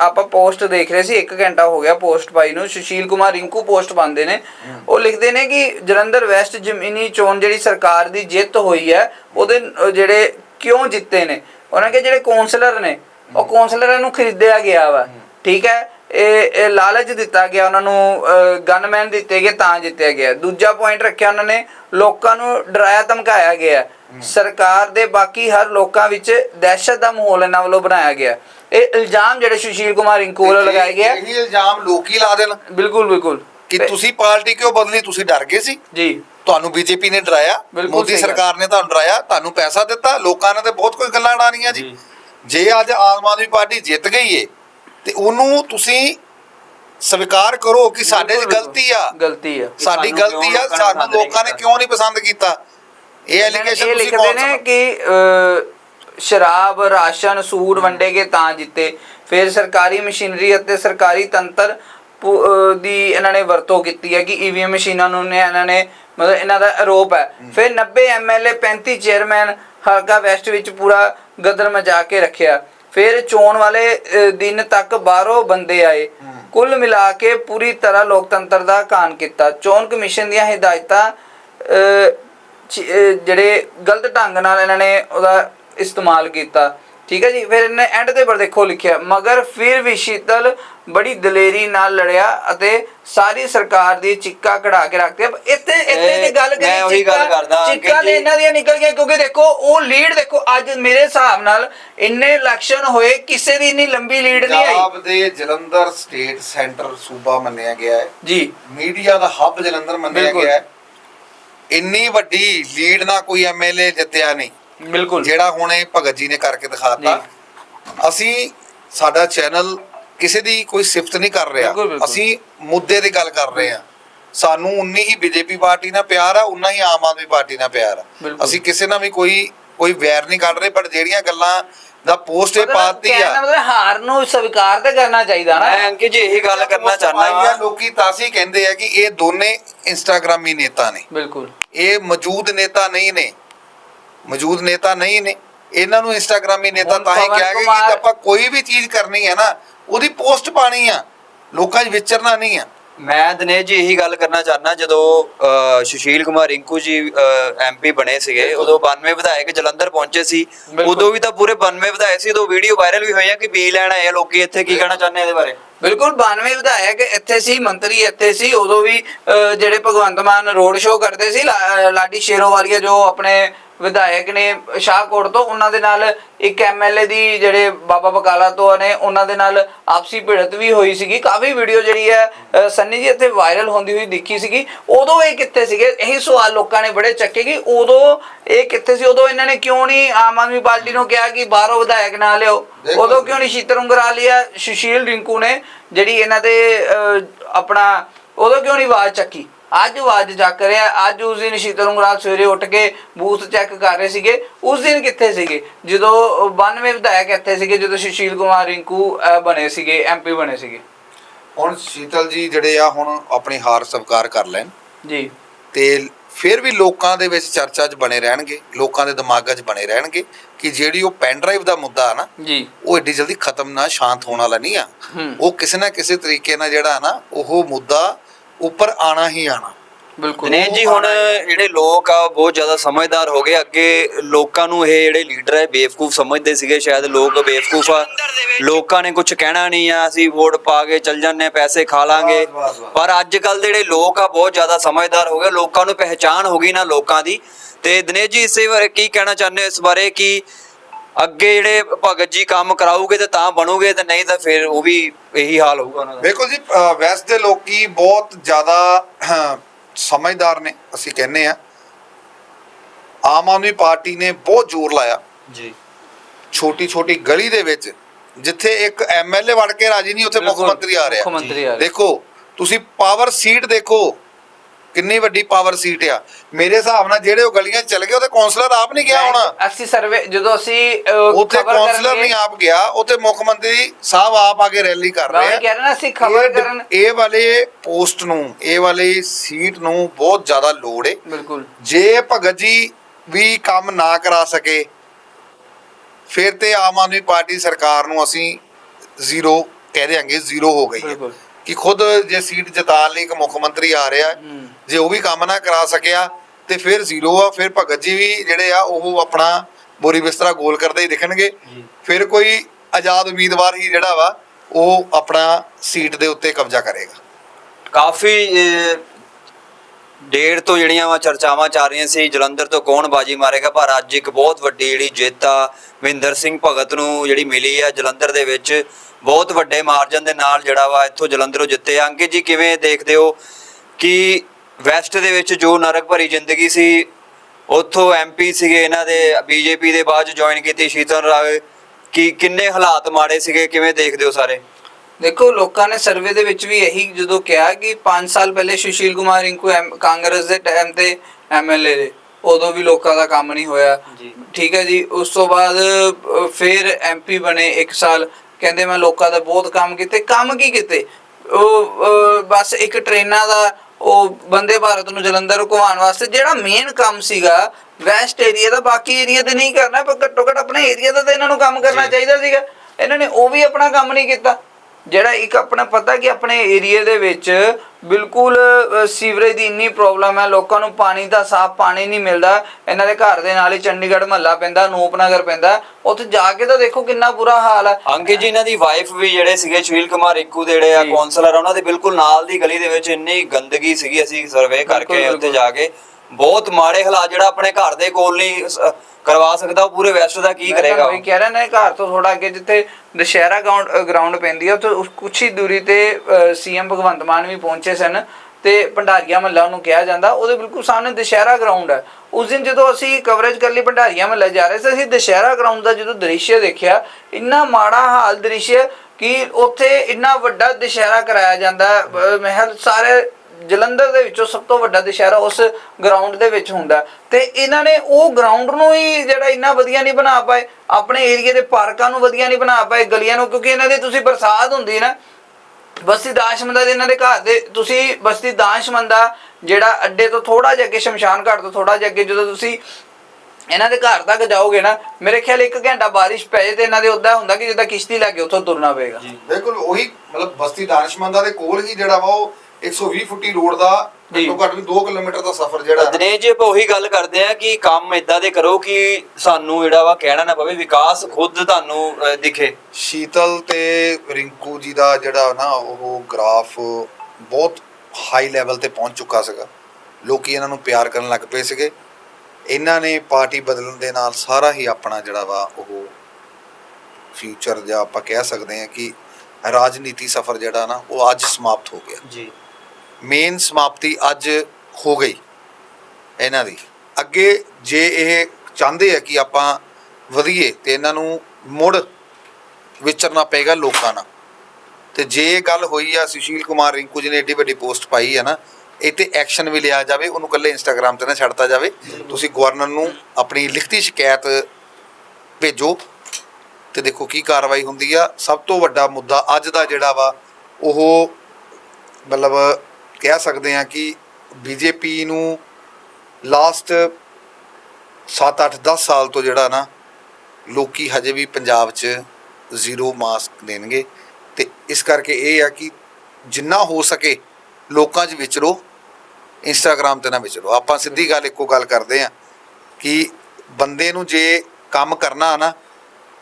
ਆਪਾਂ ਪੋਸਟ ਦੇਖ ਰਹੇ ਸੀ 1 ਘੰਟਾ ਹੋ ਗਿਆ ਪੋਸਟ ਪਾਈ ਨੂੰ। ਸੁਸ਼ੀਲ ਕੁਮਾਰ ਰਿੰਕੂ ਪੋਸਟ ਪਾਉਂਦੇ ਨੇ। ਉਹ ਲਿਖਦੇ ਨੇ ਕਿ ਜਲੰਧਰ ਵੈਸਟ ਜ਼ਮੀਨੀ ਚੋਣ ਜਿਹੜੀ ਸਰਕਾਰ ਦੀ ਜਿੱਤ ਹੋਈ ਹੈ ਉਹਦੇ ਜਿਹੜੇ ਕਿਉਂ ਜਿੱਤੇ ਨੇ? ਉਹਨਾਂ ਕੇ ਜਿਹੜੇ ਕੌਂਸਲਰ ਨੇ ਉਹ ਕੌਂਸਲਰਾਂ ਨੂੰ ਖਰੀਦਿਆ ਗਿਆ ਵਾ। ਠੀਕ ਹੈ? ਇਹ ਲਾਲਚ ਦਿੱਤਾ ਗਿਆ ਉਹਨਾਂ ਨੂੰ ਗਨਮੈਨ ਦਿੱਤੇ ਗਏ ਤਾਂ ਜਿੱਤਿਆ ਗਿਆ। ਦੂਜਾ ਪੁਆਇੰਟ ਰੱਖਿਆ ਉਹਨਾਂ ਨੇ ਲੋਕਾਂ ਨੂੰ ਡਰਾਇਆ ਧਮਕਾਇਆ ਗਿਆ ਸਰਕਾਰ ਦੇ ਬਾਕੀ ਹਰ ਲੋਕਾਂ ਵਿੱਚ ਦਹਿਸ਼ਤ ਦਾ ਮਾਹੌਲ ਇਹਨਾਂ ਵੱਲੋਂ ਬਣਾਇਆ ਗਿਆ ਇਹ ਇਲਜ਼ਾਮ ਜਿਹੜੇ ਸੁਸ਼ੀਲ ਕੁਮਾਰ ਰਿੰਕੂ ਵੱਲੋਂ ਲਗਾਏ ਗਏ ਇਹੀ ਇਲਜ਼ਾਮ ਲੋਕੀ ਲਾ ਦੇਣ। ਬਿਲਕੁਲ ਬਿਲਕੁਲ। ਕਿ ਤੁਸੀਂ ਪਾਰਟੀ ਕਿਉਂ ਬਦਲੀ? ਤੁਸੀਂ ਡਰ ਗਏ ਸੀ। ਜੀ। ਤੁਹਾਨੂੰ ਬੀਜੇਪੀ ਨੇ ਡਰਾਇਆ ਮੋਦੀ। ਸਰਕਾਰ ਨੇ ਤੁਹਾਨੂੰ ਡਰਾਇਆ ਤੁਹਾਨੂੰ ਪੈਸਾ ਦਿੱਤਾ ਲੋਕਾਂ ਨੇ ਤੇ ਬਹੁਤ ਕੁਝ ਗੱਲਾਂ ਉਡਾਣੀਆਂ ਜੀ। ਜੀ। ਜੇ ਅੱਜ ਆਮ ਆਦਮੀ ਪਾਰਟੀ ਜਿੱਤ ਗਈ ਏ ਤੇ ਉਹਨੂੰ ਤੁਸੀਂ ਸਵੀਕਾਰ ਕਰੋ ਕਿ ਸਾਡੇ 'ਚ ਗਲਤੀ ਆ। ਗਲਤੀ ਆ। ਸਾਡੀ ਗਲਤੀ ਆ ਸਾਨੂੰ ਲੋਕਾਂ ਨੇ? ਕਿਉਂ ਨਹੀਂ ਪਸੰਦ ਕੀਤਾ? ਇਹ ਐਲੀਗੇਸ਼ਨ ਤੁਸੀਂ ਲਿਖਦੇ ਕੌਣ ਨੇ ਕਿ ਅ, ਸ਼ਰਾਬ ਰਾਸ਼ਨ ਸੂਟ ਵੰਡੇ ਗਏ ਤਾਂ ਜਿੱਤੇ। ਫਿਰ ਸਰਕਾਰੀ ਮਸ਼ੀਨਰੀ ਅਤੇ ਸਰਕਾਰੀ ਤੰਤਰ ਦੀ ਇਹਨਾਂ ਨੇ ਵਰਤੋਂ ਕੀਤੀ ਹੈ ਕਿ ਈਵੀਐਮ ਮਸ਼ੀਨਾਂ ਨੂੰ ਨੇ ਇਹਨਾਂ ਨੇ ਮਤਲਬ ਇਹਨਾਂ ਦਾ ਆਰੋਪ ਹੈ। ਫਿਰ 90 ਐਮਐਲਏ 35 ਚੇਅਰਮੈਨ ਹਲਕਾ ਵੈਸਟ ਵਿੱਚ ਪੂਰਾ ਗਦਰ ਮਚਾ ਕੇ ਰੱਖਿਆ। ਫਿਰ ਚੋਣ ਵਾਲੇ ਦਿਨ ਤੱਕ ਬਾਹਰੋਂ ਬੰਦੇ ਆਏ। ਕੁੱਲ ਮਿਲਾ ਕੇ ਪੂਰੀ ਤਰ੍ਹਾਂ ਲੋਕਤੰਤਰ ਦਾ ਕਾਨ ਕੀਤਾ। ਚੋਣ ਕਮਿਸ਼ਨ ਦੀਆਂ ਹਦਾਇਤਾਂ ਜਿਹੜੇ ਗਲਤ ਢੰਗ ਨਾਲ ਇਹਨਾਂ ਨੇ ਉਹਦਾ ਇਸਤੇਮਾਲ ਕੀਤਾ। ਠੀਕ ਹੈ ਜੀ ਫਿਰ ਇਹਨੇ ਐਂਡ ਤੇ ਪਰ ਦੇਖੋ ਲਿਖਿਆ ਮਗਰ ਫਿਰ ਵੀ ਸ਼ੀਤਲ ਬੜੀ ਦਲੇਰੀ ਨਾਲ ਲੜਿਆ ਅਤੇ ਸਾਰੀ ਸਰਕਾਰ ਦੀ ਚਿੱਕਾ ਕਢਾ ਕੇ ਰੱਖਦੇ ਇੱਥੇ ਇੱਥੇ ਦੀ ਗੱਲ ਮੈਂ ਕਰੀ ਉਹੀ ਗੱਲ ਕਰਦਾ ਕਿ ਚਿੱਕਾ ਜੀ- ਇਹਨਾਂ ਦੀਆਂ ਨਿਕਲ ਗਈਆਂ ਕਿਉਂਕਿ ਦੇਖੋ ਉਹ ਲੀਡ ਦੇਖੋ ਅੱਜ ਮੇਰੇ ਹਿਸਾਬ ਨਾਲ ਇੰਨੇ ਇਲੈਕਸ਼ਨ ਹੋਏ ਕਿਸੇ ਦੀ ਇੰਨੀ ਲੰਬੀ ਲੀਡ ਨਹੀਂ ਆਈ। ਪੰਜਾਬ ਦੇ ਜਲੰਧਰ ਸਟੇਟ ਸੈਂਟਰ ਸੂਬਾ ਮੰਨਿਆ ਗਿਆ ਹੈ। ਜੀ। ਮੀਡੀਆ ਦਾ ਹੱਬ ਜਲੰਧਰ ਮੰਨਿਆ। ਗਿਆ ਹੈ। ਇੰਨੀ ਵੱਡੀ ਲੀਡ ਨਾਲ ਕੋਈ ਐਮਐਲਏ ਜਿੱਤਿਆ ਨਹੀਂ। ਬਿਲਕੁਲ। ਜਿਹੜਾ ਹੁਣ ਇਹ ਭਗਤ ਜੀ ਨੇ ਕਰਕੇ ਦਿਖਾਤਾ ਅਸੀਂ ਸਾਡਾ ਚੈਨਲ ਕਿਸੇ ਦੀ ਕੋਈ ਸਿਫਤ ਨਹੀਂ ਕਰ ਰਿਹਾ। ਅਸੀਂ ਮੁੱਦੇ ਦੀ ਗੱਲ ਕਰ ਰਹੇ ਹਾਂ। ਸਾਨੂੰ ਉਨੀ ਹੀ ਬੀਜੇਪੀ ਪਾਰਟੀ ਨਾਲ ਪਿਆਰ ਆ ਉਨਾ ਹੀ ਆਮ ਆਦਮੀ ਪਾਰਟੀ ਨਾਲ ਪਿਆਰ ਆ। ਅਸੀਂ ਕਿਸੇ ਨਾਲ ਵੀ ਕੋਈ ਕੋਈ ਵੈਰ ਨਹੀਂ ਕੱਢ ਰਹੇ ਪਰ ਜਿਹੜੀਆਂ ਗੱਲਾਂ ਦਾ ਪੋਸਟ ਇਹ ਪਾਤੀ ਆ। ਮਤਲਬ ਹਾਰ ਨੂੰ ਸਵੀਕਾਰ ਤੇ ਕਰਨਾ ਚਾਹੀਦਾ ਨਾ। ਮੈਂ ਅੰਕਿਤ ਜੀ ਇਹੀ ਗੱਲ ਕਰਨਾ ਚਾਹਨਾ ਹਾਂ। ਲੋਕੀ ਤਾਂ ਅਸੀਂ ਕਹਿੰਦੇ ਆ ਕਿ ਇਹ ਦੋਨੇ ਇੰਸਟਾਗ੍ਰਾਮੀ ਨੇਤਾ ਨੇ। ਬਿਲਕੁਲ। ਇਹ ਮੌਜੂਦ ਨੇਤਾ ਨਹੀਂ ਨੇ। ਮੌਜੂਦ ਨੇਤਾ ਨਹੀਂ ਨੇ। ਇਹਨਾਂ ਨੂੰ ਇੰਸਟਾਗ੍ਰਾਮੀ ਨੇਤਾ ਤਾਂ ਹੀ ਕਿਹਾ ਗਿਆ ਕਿ ਆਪਾਂ ਕੋਈ ਵੀ ਚੀਜ਼ ਕਰਨੀ ਹੈ ਨਾ ਉਹਦੀ ਪੋਸਟ ਪਾਣੀ ਆ। ਲੋਕਾਂ 'ਚ ਵਿਚਰਨਾ ਨਹੀਂ ਆ। ਮੈਂ ਦਿਨੇਸ਼ ਜੀ ਇਹੀ ਗੱਲ ਕਰਨਾ ਚਾਹਨਾ ਜਦੋਂ ਸੁਸ਼ੀਲ ਕੁਮਾਰ ਰਿੰਕੂ ਜੀ ਐਮਪੀ ਬਣੇ ਸੀਗੇ ਉਦੋਂ 92 ਵਿਧਾਇਕ ਜਲੰਧਰ ਪਹੁੰਚੇ ਸੀ। ਉਦੋਂ ਵੀ ਤਾਂ ਪੂਰੇ 92 ਵਿਧਾਇਕ ਸੀ ਉਦੋਂ ਵੀਡੀਓ ਵਾਇਰਲ ਵੀ ਹੋਈਆਂ ਕਿ ਬੀ ਲੈਣ ਆਏ ਲੋਕੀ ਇੱਥੇ ਕੀ ਕਹਿਣਾ ਚਾਹੁੰਦੇ ਆ ਇਹਦੇ ਬਾਰੇ? ਬਿਲਕੁਲ 92 ਵਿਧਾਇਕ ਇੱਥੇ ਸੀ ਮੰਤਰੀ ਇੱਥੇ ਸੀ ਉਦੋਂ ਵੀ ਜਿਹੜੇ ਭਗਵੰਤ ਮਾਨ ਰੋਡ ਸ਼ੋਅ ਕਰਦੇ ਸੀ ਲਾਡੀ ਸ਼ੇਰੋਵਾਲੀਆ ਜੋ ਆਪਣੇ ਵਿਧਾਇਕ ਨੇ ਸ਼ਾਹਕੋਟ ਤੋਂ ਉਹਨਾਂ ਦੇ ਨਾਲ ਇੱਕ ਐਮਐਲਏ ਦੀ ਜਿਹੜੇ ਬਾਬਾ ਬਕਾਲਾ ਤੋਂ ਨੇ ਉਹਨਾਂ ਦੇ ਨਾਲ ਆਪਸੀ ਭਿੜਤ ਵੀ ਹੋਈ ਸੀਗੀ। ਕਾਫੀ ਵੀਡੀਓ ਜਿਹੜੀ ਹੈ ਸੰਨੀ ਜੀ ਇੱਥੇ ਵਾਇਰਲ ਹੁੰਦੀ ਹੋਈ ਦਿਖੀ ਸੀਗੀ। ਉਦੋਂ ਇਹ ਕਿੱਥੇ ਸੀਗੇ? ਇਹੀ ਸਵਾਲ ਲੋਕਾਂ ਨੇ ਬੜੇ ਚੱਕੇ ਕਿ ਉਦੋਂ ਇਹ ਕਿੱਥੇ ਸੀ? ਉਦੋਂ ਇਹਨਾਂ ਨੇ ਕਿਉਂ ਨਹੀਂ ਆਮ ਆਦਮੀ ਪਾਰਟੀ ਨੂੰ ਕਿਹਾ ਕਿ ਬਾਹਰੋਂ ਵਿਧਾਇਕ ਨਾ ਲਿਓ ਉਦੋਂ ਕਿਉਂ ਨਹੀਂ ਸ਼ੀਤਲ ਉਂਗਰਾਲੀਆ ਸੁਸ਼ੀਲ ਰਿੰਕੂ ਨੇ ਜਿਹੜੀ ਇਹਨਾਂ ਦੇ ਆਪਣਾ ਉਦੋਂ ਕਿਉਂ ਨਹੀਂ ਆਵਾਜ਼ ਚੱਕੀ? ਅੱਜ ਆਵਾਜ਼ ਚੱਕ ਰਿਹਾ ਅੱਜ ਉਸ ਦਿਨ ਸ਼ੀਤਲ ਉਂਗਰਾਲ ਸਵੇਰੇ ਉੱਠ ਕੇ ਬੂਥ ਚੈੱਕ ਕਰ ਰਹੇ ਸੀਗੇ। ਉਸ ਦਿਨ ਕਿੱਥੇ ਸੀਗੇ? ਜਦੋਂ 92 ਵਿਧਾਇਕ ਇੱਥੇ ਸੀਗੇ ਜਦੋਂ ਸੁਸ਼ੀਲ ਕੁਮਾਰ ਰਿੰਕੂ ਬਣੇ ਸੀਗੇ ਐਮਪੀ ਬਣੇ ਸੀਗੇ। ਹੁਣ ਸ਼ੀਤਲ ਜੀ ਜਿਹੜੇ ਆ ਹੁਣ ਆਪਣੀ ਹਾਰ ਸਵੀਕਾਰ ਕਰ ਲੈਣ। ਜੀ। ਤੇ ਫਿਰ ਵੀ ਲੋਕਾਂ ਦੇ ਵਿੱਚ ਚਰਚਾ 'ਚ ਬਣੇ ਰਹਿਣਗੇ ਲੋਕਾਂ ਦੇ ਦਿਮਾਗਾਂ 'ਚ ਬਣੇ ਰਹਿਣਗੇ ਕਿ ਜਿਹੜੀ ਉਹ ਪੈਨ ਡਰਾਈਵ ਦਾ ਮੁੱਦਾ ਆ ਨਾ ਜੀ। ਉਹ ਏਡੀ ਜਲਦੀ ਖਤਮ ਨਾ ਸ਼ਾਂਤ ਹੋਣ ਵਾਲਾ ਨਹੀਂ ਆ। ਉਹ ਕਿਸੇ ਨਾ ਕਿਸੇ ਤਰੀਕੇ ਨਾਲ ਜਿਹੜਾ ਨਾ ਉਹ ਮੁੱਦਾ ਉੱਪਰ ਆਣਾ ਹੀ ਆਣਾ। ਬਿਲਕੁਲ। ਦਿਨੇਸ਼ ਜੀ ਹੁਣ ਜਿਹੜੇ ਲੋਕ ਆ ਬਹੁਤ ਜ਼ਿਆਦਾ ਸਮਝਦਾਰ ਹੋ ਗਏ। ਅੱਗੇ ਲੋਕਾਂ ਨੂੰ ਇਹ ਜਿਹੜੇ ਲੀਡਰ ਹੈ ਬੇਵਕੂਫ ਸਮਝਦੇ ਸੀਗੇ ਸ਼ਾਇਦ ਲੋਕ ਬੇਵਕੂਫ ਆ। ਲੋਕਾਂ ਨੇ ਕੁਝ ਕਹਿਣਾ ਨਹੀਂ ਆ ਅਸੀਂ ਵੋਟ ਪਾ ਕੇ ਚੱਲ ਜਾਂਦੇ ਹਾਂ, ਪੈਸੇ ਖਾ ਲਾਂਗੇ। ਪਰ ਅੱਜ ਕੱਲ ਦੇ ਜਿਹੜੇ ਲੋਕ ਆ ਬਹੁਤ ਜ਼ਿਆਦਾ ਸਮਝਦਾਰ ਹੋ ਗਏ। ਲੋਕਾਂ ਨੂੰ ਪਹਿਚਾਣ ਹੋ ਗਈ ਨਾ ਲੋਕਾਂ ਦੀ। ਤੇ ਦਿਨੇਸ਼ ਜੀ ਇਸੇ ਬਾਰੇ ਕੀ ਕਹਿਣਾ ਚਾਹੁੰਦੇ ਹੋ? ਇਸ ਬਾਰੇ ਕਿ ਅੱਗੇ ਜਿਹੜੇ ਭਗਤ ਜੀ ਕੰਮ ਕਰਾਉਗੇ ਤੇ ਤਾਂ ਬਣੋਗੇ ਤੇ ਨਹੀਂ ਤਾਂ ਫਿਰ ਉਹ ਵੀ ਇਹੀ ਹਾਲ ਹੋਊਗਾ ਉਹਨਾਂ ਦਾ। ਵੇਖੋ ਜੀ ਅ, ਵੈਸਟ ਦੇ ਲੋਕੀ ਬਹੁਤ ਜ਼ਿਆਦਾ ਸਮਝਦਾਰ ਨੇ ਅਸੀਂ ਕਹਿੰਨੇ ਆ ਆਮ ਆਦਮੀ ਪਾਰਟੀ ਨੇ ਬਹੁਤ ਜ਼ੋਰ ਲਾਇਆ। ਜੀ। ਛੋਟੀ ਛੋਟੀ ਗਲੀ ਦੇ ਵਿੱਚ ਜਿੱਥੇ ਇੱਕ ਐਮਐਲਏ ਵੜ ਕੇ ਰਾਜੀ ਨਹੀਂ ਉੱਥੇ ਬਿਲਕੁਲ, ਮੁੱਖ ਮੰਤਰੀ ਆ ਰਿਹਾ। ਦੇਖੋ ਤੁਸੀਂ ਪਾਵਰ ਸੀਟ ਦੇਖੋ ਕਿੰਨੀ ਵੱਡੀ ਪਾਵਰ ਸੀਟ ਆ। ਮੇਰੇ ਹਿਸਾਬ ਨਾਲ ਜਿਹੜੇ ਉਹ ਗਲੀਆਂ 'ਚ ਚਲ ਗਏ ਉਹਦੇ ਕਾਉਂਸਲਰ ਆਪ ਨਹੀਂ ਗਿਆ ਹੋਣਾ। ਅਸੀਂ ਸਰਵੇ ਜਦੋਂ ਅਸੀਂ ਉੱਥੇ ਕਾਉਂਸਲਰ ਨਹੀਂ ਆਪ ਗਿਆ ਉੱਥੇ ਮੁੱਖ ਮੰਤਰੀ ਸਾਹਿਬ ਆਪ ਆ ਕੇ ਰੈਲੀ ਕਰ ਰਹੇ ਉਹੀ ਕਹਿ ਆ ਰਿਹਾ ਨਾ ਅਸੀਂ ਖਬਰ ਕਰਨ ਇਹ ਵਾਲੇ ਪੋਸਟ ਨੂੰ ਇਹ ਵਾਲੀ ਸੀਟ ਨੂੰ ਬਹੁਤ ਜ਼ਿਆਦਾ ਲੋੜ ਏ। ਬਿਲਕੁਲ। ਜੇ ਭਗਤ ਜੀ ਵੀ ਕੰਮ ਨਾ ਕਰਾ ਸਕੇ ਫਿਰ ਤੇ ਆਮ ਆਦਮੀ ਪਾਰਟੀ ਸਰਕਾਰ ਨੂੰ ਅਸੀਂ ਜ਼ੀਰੋ ਕਹਿ ਦਿਆਂਗੇ ਜ਼ੀਰੋ ਹੋ ਗਈ ਹੈ। ਕਿ ਖੁਦ ਜੇ ਸੀਟ ਜਿਤਾਉਣ ਲਈ ਇੱਕ ਮੁੱਖ ਮੰਤਰੀ ਆ ਰਿਹਾ। ਜੇ ਉਹ ਵੀ ਕੰਮ ਨਾ ਕਰਾ ਸਕਿਆ ਤੇ ਫਿਰ ਜ਼ੀਰੋ ਆ ਫਿਰ ਭਗਤ ਜੀ ਵੀ ਜਿਹੜੇ ਆ ਉਹ ਆਪਣਾ ਬੋਰੀ ਬਿਸਤਰਾ ਗੋਲ ਕਰਦੇ ਹੀ ਦਿਖਣਗੇ। ਫਿਰ ਕੋਈ ਆਜ਼ਾਦ ਉਮੀਦਵਾਰ ਹੀ ਜਿਹੜਾ ਵਾ ਉਹ ਆਪਣਾ ਸੀਟ ਦੇ ਉੱਤੇ ਕਬਜ਼ਾ ਕਰੇਗਾ। ਕਾਫੀ ਡੇਢ ਤੋਂ ਜਿਹੜੀਆਂ ਵਾ ਚਰਚਾਵਾਂ ਚੱਲ ਰਹੀਆਂ ਸੀ ਜਲੰਧਰ ਤੋਂ ਕੌਣ ਬਾਜੀ ਮਾਰੇਗਾ ਪਰ ਅੱਜ ਇੱਕ ਬਹੁਤ ਵੱਡੀ ਜਿਹੜੀ ਜਿੱਤ ਆ ਮਹਿੰਦਰ ਸਿੰਘ ਭਗਤ ਨੂੰ ਜਿਹੜੀ ਮਿਲੀ ਆ ਜਲੰਧਰ ਦੇ ਵਿੱਚ ਬਹੁਤ ਵੱਡੇ ਮਾਰਜਨ ਦੇ ਨਾਲ ਜਿਹੜਾ ਵਾ ਇੱਥੋਂ ਜਲੰਧਰੋਂ ਜਿੱਤੇ ਆ। ਅੰਕਿਤ ਜੀ ਕਿਵੇਂ ਦੇਖਦੇ ਹੋ ਕਿ ਵੈਸਟ ਦੇ ਵਿੱਚ ਜੋ ਨਰਕ ਭਰੀ ਜ਼ਿੰਦਗੀ ਸੀ ਉੱਥੋਂ ਐਮਪੀ ਸੀਗੇ ਇਹਨਾਂ ਦੇ ਬੀਜੇਪੀ ਦੇ ਬਾਅਦ ਜੁਆਇਨ ਕੀਤੀ ਸ਼ੀਤਲ ਰਾਏ ਕਿ ਕਿੰਨੇ ਹਾਲਾਤ ਮਾੜੇ ਸੀਗੇ ਕਿਵੇਂ ਦੇਖਦੇ ਹੋ ਸਾਰੇ? ਦੇਖੋ ਲੋਕਾਂ ਨੇ ਸਰਵੇ ਦੇ ਵਿੱਚ ਵੀ ਇਹੀ ਜਦੋਂ ਕਿਹਾ ਕਿ 5 ਸਾਲ ਪਹਿਲੇ ਸੁਸ਼ੀਲ ਕੁਮਾਰ ਰਿੰਕੂ ਕਾਂਗਰਸ ਦੇ ਟਾਈਮ ਤੇ ਐਮਐਲਏ ਦੇ ਉਦੋਂ ਵੀ ਲੋਕਾਂ ਦਾ ਕੰਮ ਨਹੀਂ ਹੋਇਆ। ਠੀਕ ਹੈ ਜੀ ਉਸ ਤੋਂ ਬਾਅਦ ਫਿਰ ਐਮਪੀ ਬਣੇ 1 ਸਾਲ। ਕਹਿੰਦੇ ਮੈਂ ਲੋਕਾਂ ਦਾ ਬਹੁਤ ਕੰਮ ਕੀਤੇ। ਕੰਮ ਕੀ ਕੀਤੇ? ਉਹ ਬਸ ਇੱਕ ਟ੍ਰੇਨਾਂ ਦਾ ਉਹ ਬੰਦੇ ਭਾਰਤ ਨੂੰ ਜਲੰਧਰ ਘੁਮਾਉਣ ਵਾਸਤੇ ਜਿਹੜਾ ਮੇਨ ਕੰਮ ਸੀਗਾ ਵੈਸਟ ਏਰੀਆ ਦਾ ਬਾਕੀ ਏਰੀਆ ਤੇ ਨਹੀਂ ਕਰਨਾ ਪਰ ਘੱਟੋ ਘੱਟ ਆਪਣੇ ਏਰੀਆ ਦਾ ਤਾਂ ਇਹਨਾਂ ਨੂੰ ਕੰਮ ਕਰਨਾ ਚਾਹੀਦਾ ਸੀਗਾ। ਇਹਨਾਂ ਨੇ ਉਹ ਵੀ ਆਪਣਾ ਕੰਮ ਨਹੀਂ ਕੀਤਾ। ਜਿਹੜਾ ਇੱਕ ਆਪਣਾ ਪਤਾ ਕਿ ਆਪਣੇ ਏਰੀਆ ਦੇ ਵਿੱਚ ਬਿਲਕੁਲ ਸੀਵਰੇਜ ਦੀ ਇੰਨੀ ਪ੍ਰੋਬਲਮ ਹੈ ਲੋਕਾਂ ਨੂੰ ਪਾਣੀ ਦਾ ਸਾਫ਼ ਪਾਣੀ ਨਹੀਂ ਮਿਲਦਾ ਇਹਨਾਂ ਦੇ ਘਰ ਦੇ ਨਾਲ ਹੀ ਚੰਡੀਗੜ੍ਹ ਮਹੱਲਾ ਪੈਂਦਾ ਨੂਪਨਗਰ ਪੈਂਦਾ ਉੱਥੇ ਜਾ ਕੇ ਤਾਂ ਦੇਖੋ ਕਿੰਨਾ ਬੁਰਾ ਹਾਲ ਹੈ ਅੰਕਿਤ ਜੀ ਇਹਨਾਂ ਦੀ ਵਾਈਫ ਵੀ ਜਿਹੜੇ ਸੀਗੇ ਸੁਨੀਲ ਕੁਮਾਰ ਇੱਕੂ ਦੇ ਜਿਹੜੇ ਆ। ਕਾਉਂਸਲਰ ਉਹਨਾਂ ਦੇ ਬਿਲਕੁਲ ਨਾਲ ਦੀ ਗਲੀ ਦੇ ਵਿੱਚ ਇੰਨੀ ਗੰਦਗੀ ਸੀਗੀ ਅਸੀਂ ਸਰਵੇ ਕਰਕੇ ਉੱਥੇ ਜਾ ਕੇ ਬਹੁਤ ਮਾੜੇ ਹਾਲਾਤ ਜਿਹੜਾ ਆਪਣੇ ਘਰ ਦੇ ਕੋਲ ਨਹੀਂ ਸ- ਕਰਵਾ ਸਕਦਾ ਉਹ ਪੂਰੇ ਵੈਸਟ ਦਾ ਕੀ ਕਰੇਗਾ ਉਹੀ? ਕਹਿ ਰਿਹਾ ਨਾ ਘਰ ਤੋਂ ਥੋੜਾ ਅੱਗੇ ਜਿੱਥੇ ਦੁਸ਼ਹਿਰਾ ਗਰਾਊਂਡ ਗਰਾਊਂਡ ਪੈਂਦੀ ਹੈ ਉੱਥੇ ਉਸ ਕੁਛ ਹੀ ਦੂਰੀ ਤੇ ਸੀਐਮ ਭਗਵੰਤ ਮਾਨ ਵੀ ਪਹੁੰਚੇ ਸਨ ਤੇ ਭੰਡਾਰੀਆ ਮਹੱਲਾ ਉਹਨੂੰ ਕਿਹਾ ਜਾਂਦਾ ਉਹਦੇ ਬਿਲਕੁਲ ਸਾਹਮਣੇ ਦੁਸ਼ਹਿਰਾ ਗਰਾਊਂਡ ਹੈ ਉਸ ਦਿਨ ਜਦੋਂ ਅਸੀਂ ਕਵਰੇਜ ਕਰ ਲਈ ਭੰਡਾਰੀਆ ਮਹੱਲਾ ਜਾ ਰਹੇ ਸੀ ਅਸੀਂ ਦੁਸ਼ਹਿਰਾ ਗਰਾਊਂਡ ਦਾ ਜਦੋਂ ਦ੍ਰਿਸ਼ ਦੇਖਿਆ ਇੰਨਾ ਮਾੜਾ ਹਾਲ ਦ੍ਰਿਸ਼ ਕਿ ਉੱਥੇ ਇੰਨਾ ਵੱਡਾ ਦੁਸ਼ਹਿਰਾ ਕਰਾਇਆ ਜਾਂਦਾ ਹੈ, ਅਹ ਮਹਿਲ ਸਾਰੇ ਜਲੰਧਰ ਦੇ ਵਿੱਚੋਂ ਸਭ ਤੋਂ ਵੱਡਾ ਦੁਸ਼ਹਿਰਾ ਉਸ ਗਰਾਊਂਡ ਦੇ ਵਿੱਚ ਹੁੰਦਾ ਤੇ ਇਹਨਾਂ ਨੇ ਉਹ ਗਰਾਊਂਡ ਨੂੰ ਹੀ ਜਿਹੜਾ ਇੰਨਾ ਵਧੀਆ ਨਹੀਂ ਬਣਾ ਪਾਏ, ਆਪਣੇ ਏਰੀਆ ਦੇ ਪਾਰਕਾਂ ਨੂੰ ਵਧੀਆ ਨਹੀਂ ਬਣਾ ਪਾਏ, ਗਲੀਆਂ ਨੂੰ, ਕਿਉਂਕਿ ਇਹਨਾਂ ਦੇ ਤੁਸੀਂ ਬਰਸਾਤ ਹੁੰਦੀ ਨਾ, ਬਸਤੀ ਦਾਸ਼ਮੰਦਾ ਦੇ ਇਹਨਾਂ ਦੇ ਘਰ ਦੇ, ਤੁਸੀਂ ਬਸਤੀ ਦਾਸ਼ਮੰਦਾ ਜਿਹੜਾ ਅੱਡੇ ਤੋਂ ਥੋੜਾ ਜਿਹਾ ਅੱਗੇ, ਸ਼ਮਸ਼ਾਨ ਘਾਟ ਤੋਂ ਥੋੜਾ ਜਿਹਾ ਅੱਗੇ, ਜਦੋਂ ਤੁਸੀਂ ਇਹਨਾਂ ਦੇ ਘਰ ਤੱਕ ਜਾਓਗੇ ਨਾ, ਮੇਰੇ ਖਿਆਲ ਇੱਕ ਘੰਟਾ ਬਾਰਿਸ਼ ਪੈ ਜੇ ਤੇ ਇਹਨਾਂ ਦੇ ਉਦਾਂ ਹੁੰਦਾ ਕਿ ਜਿੱਦਾਂ ਕਿਸ਼ਤੀ ਲੈ ਕੇ ਉੱਥੋਂ ਤੁਰਨਾ ਪਏਗਾ। ਬਿਲਕੁਲ ਉਹੀ ਮਤਲਬ ਬਸਤੀ ਦਾਨਸ਼ਮੰਦਾ ਦੇ ਕੋਲ ਹੀ ਜਿਹੜਾ ਵਾ ਉਹ 120 ਫੁੱਟੀ ਰੋਡ ਦਾ। ਘੱਟੋ ਘੱਟ ਵੀ 2 ਕਿਲੋਮੀਟਰ ਦਾ ਸਫ਼ਰ ਜਿਹੜਾ। ਦਿਨੇਸ਼ ਜੀ ਆਪਾਂ ਉਹੀ ਗੱਲ ਕਰਦੇ ਆ ਕਿ ਕੰਮ ਇਦਾਂ ਦੇ ਕਰੋ ਕਿ ਸਾਨੂੰ ਜਿਹੜਾ ਵਾ ਕਹਿਣਾ ਨਾ ਪਵੇ ਵਿਕਾਸ ਖੁਦ ਤੁਹਾਨੂੰ ਦਿਖੇ। ਸ਼ੀਤਲ ਤੇ ਰਿੰਕੂ ਜੀ ਦਾ ਜਿਹੜਾ ਨਾ ਉਹ ਗ੍ਰਾਫ ਬਹੁਤ ਹਾਈ ਲੈਵਲ ਤੇ ਪਹੁੰਚ ਚੁੱਕਾ ਸੀਗਾ। ਲੋਕੀ ਇਹਨਾਂ ਨੂੰ ਪਿਆਰ ਕਰਨ ਲੱਗ ਪਏ ਸੀਗੇ। ਇਹਨਾਂ ਨੇ ਪਾਰਟੀ ਬਦਲਣ ਦੇ ਨਾਲ ਸਾਰਾ ਹੀ ਆਪਣਾ ਜਿਹੜਾ ਵਾ ਉਹ ਫਿਊਚਰ ਜਾਂ ਆਪਾਂ ਕਹਿ ਸਕਦੇ ਹਾਂ ਕਿ ਰਾਜਨੀਤੀ ਸਫ਼ਰ ਜਿਹੜਾ ਨਾ ਉਹ ਅੱਜ ਸਮਾਪਤ ਹੋ ਗਿਆ। ਜੀ। ਮੇਨ ਸਮਾਪਤੀ ਅੱਜ ਹੋ ਗਈ ਇਹਨਾਂ ਦੀ। ਅੱਗੇ ਜੇ ਇਹ ਚਾਹੁੰਦੇ ਆ ਕਿ ਆਪਾਂ ਵਧੀਏ ਤੇ ਇਹਨਾਂ ਨੂੰ ਮੁੜ ਵਿਚਰਨਾ ਪਏਗਾ ਲੋਕਾਂ ਨਾਲ। ਤੇ ਜੇ ਗੱਲ ਹੋਈ ਆ, ਸੁਸ਼ੀਲ ਕੁਮਾਰ ਰਿੰਕੂ ਜੀ ਨੇ ਏਡੀ ਵੱਡੀ ਪੋਸਟ ਪਾਈ ਹੈ ਨਾ, ਇਹ ਤੇ ਐਕਸ਼ਨ ਵੀ ਲਿਆ ਜਾਵੇ, ਉਹਨੂੰ ਕੱਲੇ ਇੰਸਟਾਗ੍ਰam ਤੇ ਨਾ ਛੱਡਤਾ ਜਾਵੇ। ਤੁਸੀਂ ਗਵਰਨਰ ਨੂੰ ਆਪਣੀ ਲਿਖਤੀ ਸ਼ਿਕਾਇਤ ਭੇਜੋ ਤੇ ਦੇਖੋ ਕੀ ਕਾਰਵਾਈ ਹੁੰਦੀ ਆ। ਸਭ ਤੋਂ ਵੱਡਾ ਮੁੱਦਾ ਅੱਜ ਦਾ ਜਿਹੜਾ ਵਾ, ਉਹ ਮਤਲਬ ਕਹਿ ਸਕਦੇ ਹਾਂ ਕਿ ਬੀਜੇਪੀ ਨੂੰ ਲਾਸਟ 7 8 10 ਸਾਲ ਤੋਂ ਜਿਹੜਾ ਨਾ ਲੋਕੀ ਹਜੇ ਵੀ ਪੰਜਾਬ 'ਚ ਜ਼ੀਰੋ ਮਾਸਕ ਦੇਣਗੇ ਤੇ ਇਸ ਕਰਕੇ ਇਹ ਆ ਕਿ ਜਿੰਨਾ ਹੋ ਸਕੇ ਲੋਕਾਂ 'ਚ ਵਿਚਰੋ ਇੰਸਟਾਗ੍ਰam ਤੇ ਨਾ ਵਿਚਰੋ। ਆਪਾਂ ਸਿੱਧੀ ਗੱਲ ਇੱਕੋ ਗੱਲ ਕਰਦੇ ਆ ਕਿ ਬੰਦੇ ਨੂੰ ਜੇ ਕੰਮ ਕਰਨਾ ਨਾ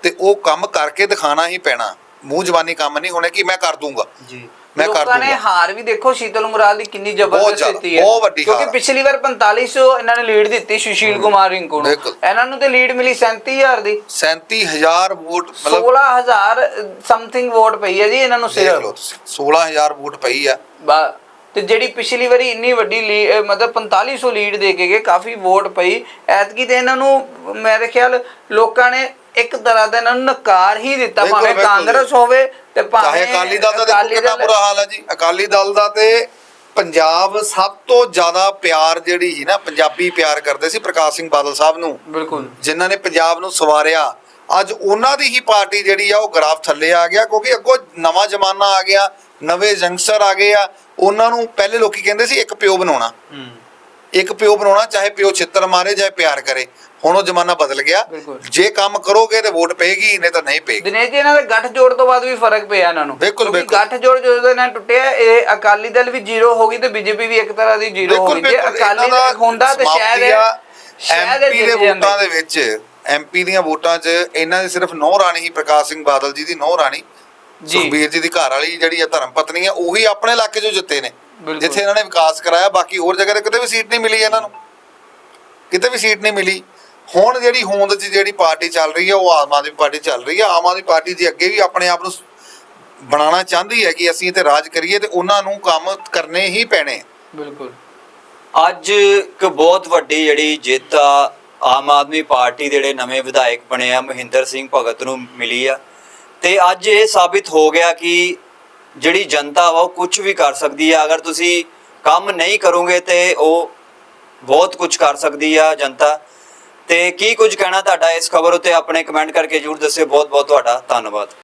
ਤੇ ਉਹ ਕੰਮ ਕਰਕੇ ਦਿਖਾਣਾ ਹੀ ਪੈਣਾ। ਮੂੰਹ ਜ਼ਬਾਨੀ ਕੰਮ ਨਹੀਂ ਹੋਣਾ ਕਿ ਮੈਂ ਕਰ ਦੂੰਗਾ। ਜੀ। ਮੈਂ ਕਰ ਲੋਕਾਂ ਨੇ ਦੂੰਗਾ। ਹਾਰ ਵੀ ਦੇਖੋ ਸ਼ੀਤਲ ਉਮਰਾਲ ਦੀ ਕਿੰਨੀ ਬਹੁਤ ਜ਼ਬਰਦਸਤ ਜ਼ਿਆਦਾ, ਦਿੱਤੀ ਹੈ। ਬਹੁਤ ਵੱਡੀ ਕਿਉਂਕਿ ਹਾਰ। ਪਿਛਲੀ ਵਾਰ 4500 ਇਹਨਾਂ ਨੇ ਲੀਡ ਦਿੱਤੀ ਸੁਸ਼ੀਲ ਕੁਮਾਰ ਰਿੰਕੂ ਨੂੰ। ਬਿਲਕੁਲ। ਇਹਨਾਂ ਨੂੰ ਤੇ ਲੀਡ ਮਿਲੀ 37000 ਦੀ। 37000 ਵੋਟ ਮਤਲਬ 16000 ਸਮਥਿੰਗ ਵੋਟ ਪਈ ਹੈ ਜੀ ਇਹਨਾਂ ਨੂੰ ਦੇਖ ਲਓ ਸਿਰਫ ਤੁਸੀਂ 16000 ਵੋਟ ਪਈ ਆ ਬਾ- ਤੇ ਜਿਹੜੀ ਪਿਛਲੀ ਵਾਰੀ ਇੰਨੀ ਵੱਡੀ ਲੀ- ਅਹ ਮਤਲਬ 4500 ਲੀਡ ਦੇ ਕੇ ਗਏ ਕਾਫੀ ਵੋਟ ਪਈ। ਐਤਕੀ ਤੇ ਇਹਨਾਂ ਨੂੰ ਮੇਰੇ ਖਿਆਲ ਲੋਕਾਂ ਨੇ ਇੱਕ ਤਰ੍ਹਾਂ ਦਾ ਇਹਨਾਂ ਨੂੰ ਨਕਾਰ ਹੀ ਦਿੱਤਾ ਬਿਲਕੁਲ, ਭਾਵੇਂ ਬਿਲਕੁਲ। ਕਾਂਗਰਸ ਹੋਵੇ ਤੇ ਭਾਵੇਂ ਅਕਾਲੀ ਦਲ ਦਾ ਦੇਖੋ ਅਕਾਲੀ ਕਿੰਨਾ ਦਲ- ਬੁਰਾ ਹਾਲ ਹੈ ਜੀ। ਅਕਾਲੀ ਦਲ ਦਾ ਤੇ ਪੰਜਾਬ ਸਭ ਤੋਂ ਜ਼ਿਆਦਾ ਪਿਆਰ ਜਿਹੜੀ ਸੀ ਨਾ ਪੰਜਾਬੀ ਪਿਆਰ ਕਰਦੇ ਸੀ ਪ੍ਰਕਾਸ਼ ਸਿੰਘ ਬਾਦਲ ਸਾਹਿਬ ਨੂੰ। ਬਿਲਕੁਲ। ਜਿਨ੍ਹਾਂ ਨੇ ਪੰਜਾਬ ਨੂੰ ਸਵਾਰਿਆ। ਅੱਜ ਉਹਨਾਂ ਦੀ ਹੀ ਪਾਰਟੀ ਜਿਹੜੀ ਆ ਉਹ ਗ੍ਰਾਫ ਥੱਲੇ ਆ ਗਿਆ ਕਿਉਂਕਿ ਅੱਗੋਂ ਨਵਾਂ ਜ਼ਮਾਨਾ ਆ ਗਿਆ ਨਵੇਂ ਯੰਗਸਟਰ ਆ ਗਏ ਆ। ਉਹਨਾਂ ਨੂੰ ਪਹਿਲੇ ਲੋਕੀ ਕਹਿੰਦੇ ਸੀ ਇੱਕ ਪਿਓ ਬਣਾਉਣਾ। ਹੂੰ। ਇੱਕ ਪਿਓ ਬਣਾਉਣਾ ਚਾਹੇ ਪਿਓ ਛਿੱਤਰ ਮਾਰੇ ਚਾਹੇ ਪਿਆਰ ਕਰੇ। ਹੁਣ ਉਹ ਜ਼ਮਾਨਾ ਬਦਲ ਗਿਆ ਬਿਲਕੁਲ। ਜੇ ਕੰਮ ਕਰੋਗੇ ਤੇ ਵੋਟ ਪਏਗੀ ਨਹੀਂ ਤਾਂ ਨਹੀਂ ਪਏਗੀ ਦਿਨੇਸ਼ ਜੀ ਇਹਨਾਂ ਦੇ ਗੱਠ ਜੋੜ ਤੋਂ ਬਾਅਦ ਵੀ ਫ਼ਰਕ ਪਿਆ ਇਹਨਾਂ ਨੂੰ ਬਿਲਕੁਲ, ਕਿਉਂਕਿ ਬਿਲਕੁਲ। ਗੱਠ ਜੋੜ ਜਦੋਂ ਇਹਨਾਂ ਟੁੱਟਿਆ ਇਹ ਅਕਾਲੀ ਦਲ ਵੀ ਜ਼ੀਰੋ ਹੋ ਗਈ ਤੇ ਬੀਜੇਪੀ ਵੀ ਇੱਕ ਤਰ੍ਹਾਂ ਦੀ ਜ਼ੀਰੋ ਹੋ ਬਿਲਕੁਲ ਗਈ ਜੇ ਬਿਲਕੁਲ ਅਕਾਲੀ ਇਹਨਾਂ ਦਾ ਦਲ ਹੁੰਦਾ ਤੇ ਸ਼ਾਇਦ ਇਹ ਐਮਪੀ ਦੇ ਜਿੱਤ ਜਾਂਦੇ। ਵੋਟਾਂ ਦੇ ਵਿੱਚ ਐਮਪੀ ਦੀਆਂ ਵੋਟਾਂ 'ਚ ਇਹਨਾਂ ਦੀ ਸਿਰਫ ਨੌ ਰਾਣੀ ਹੀ ਪ੍ਰਕਾਸ਼ ਸਿੰਘ ਬਾਦਲ ਜੀ ਦੀ ਨੌ ਰਾਣੀ ਜੀ। ਸੁਖਬੀਰ ਜੀ ਦੀ ਘਰ ਵਾਲੀ ਜਿਹੜੀ ਆ ਧਰਮ ਪਤਨੀ ਆ ਉਹੀ ਆਪਣੇ ਇਲਾਕੇ 'ਚੋਂ ਜਿੱਤੇ ਨੇ ਬਿਲਕੁਲ। ਜਿੱਥੇ ਇਹਨਾਂ ਨੇ ਵਿਕਾਸ ਕਰਾਇਆ ਬਾਕੀ ਹੋਰ ਜਗ੍ਹਾ ਤੇ ਕਿਤੇ ਵੀ ਸੀਟ ਨਹੀਂ ਮਿਲੀ ਇਹਨਾਂ ਨੂੰ ਕਿਤੇ ਵੀ ਸੀਟ ਨਹੀਂ ਮਿਲੀ ਹੁਣ ਜਿਹੜੀ ਹੋਂਦ 'ਚ ਜਿਹੜੀ ਪਾਰਟੀ ਚੱਲ ਰਹੀ ਹੈ ਉਹ ਆਮ ਆਦਮੀ ਪਾਰਟੀ ਚੱਲ ਰਹੀ ਹੈ ਆਮ ਆਦਮੀ ਪਾਰਟੀ ਦੀ ਅੱਗੇ ਵੀ ਆਪਣੇ ਆਪ ਨੂੰ ਬਣਾਉਣਾ ਚਾਹੁੰਦੀ ਹੈ ਕਿ ਅਸੀਂ ਤੇ ਰਾਜ ਕਰੀਏ ਤੇ ਉਹਨਾਂ ਨੂੰ ਕੰਮ ਕਰਨੇ ਹੀ ਪੈਣੇ। ਬਿਲਕੁਲ। ਅੱਜ ਇੱਕ ਬਹੁਤ ਵੱਡੀ ਜਿਹੜੀ ਜਿੱਤ ਆ, ਆਮ ਆਦਮੀ ਪਾਰਟੀ ਦੇ ਜਿਹੜੇ ਨਵੇਂ ਵਿਧਾਇਕ ਬਣੇ ਆ, ਮਹਿੰਦਰ ਸਿੰਘ ਭਗਤ ਨੂੰ ਮਿਲੀ ਆ। ਤੇ ਅੱਜ ਇਹ ਸਾਬਿਤ ਹੋ ਗਿਆ ਕਿ ਜਿਹੜੀ ਜਨਤਾ ਵਾ, ਉਹ ਕੁਝ ਵੀ ਕਰ ਸਕਦੀ ਆ। ਅਗਰ ਤੁਸੀਂ ਕੰਮ ਨਹੀਂ ਕਰੋਗੇ ਤੇ ਉਹ ਬਹੁਤ ਕੁਝ ਕਰ ਸਕਦੀ ਆ ਜਨਤਾ। ਤੇ ਕੀ ਕੁਝ ਕਹਿਣਾ ਤੁਹਾਡਾ ਇਸ ਖਬਰ ਉਤੇ ਆਪਣੇ ਕਮੈਂਟ ਕਰਕੇ ਜਰੂਰ ਦੱਸਿਓ। ਬਹੁਤ ਬਹੁਤ ਤੁਹਾਡਾ ਧੰਨਵਾਦ।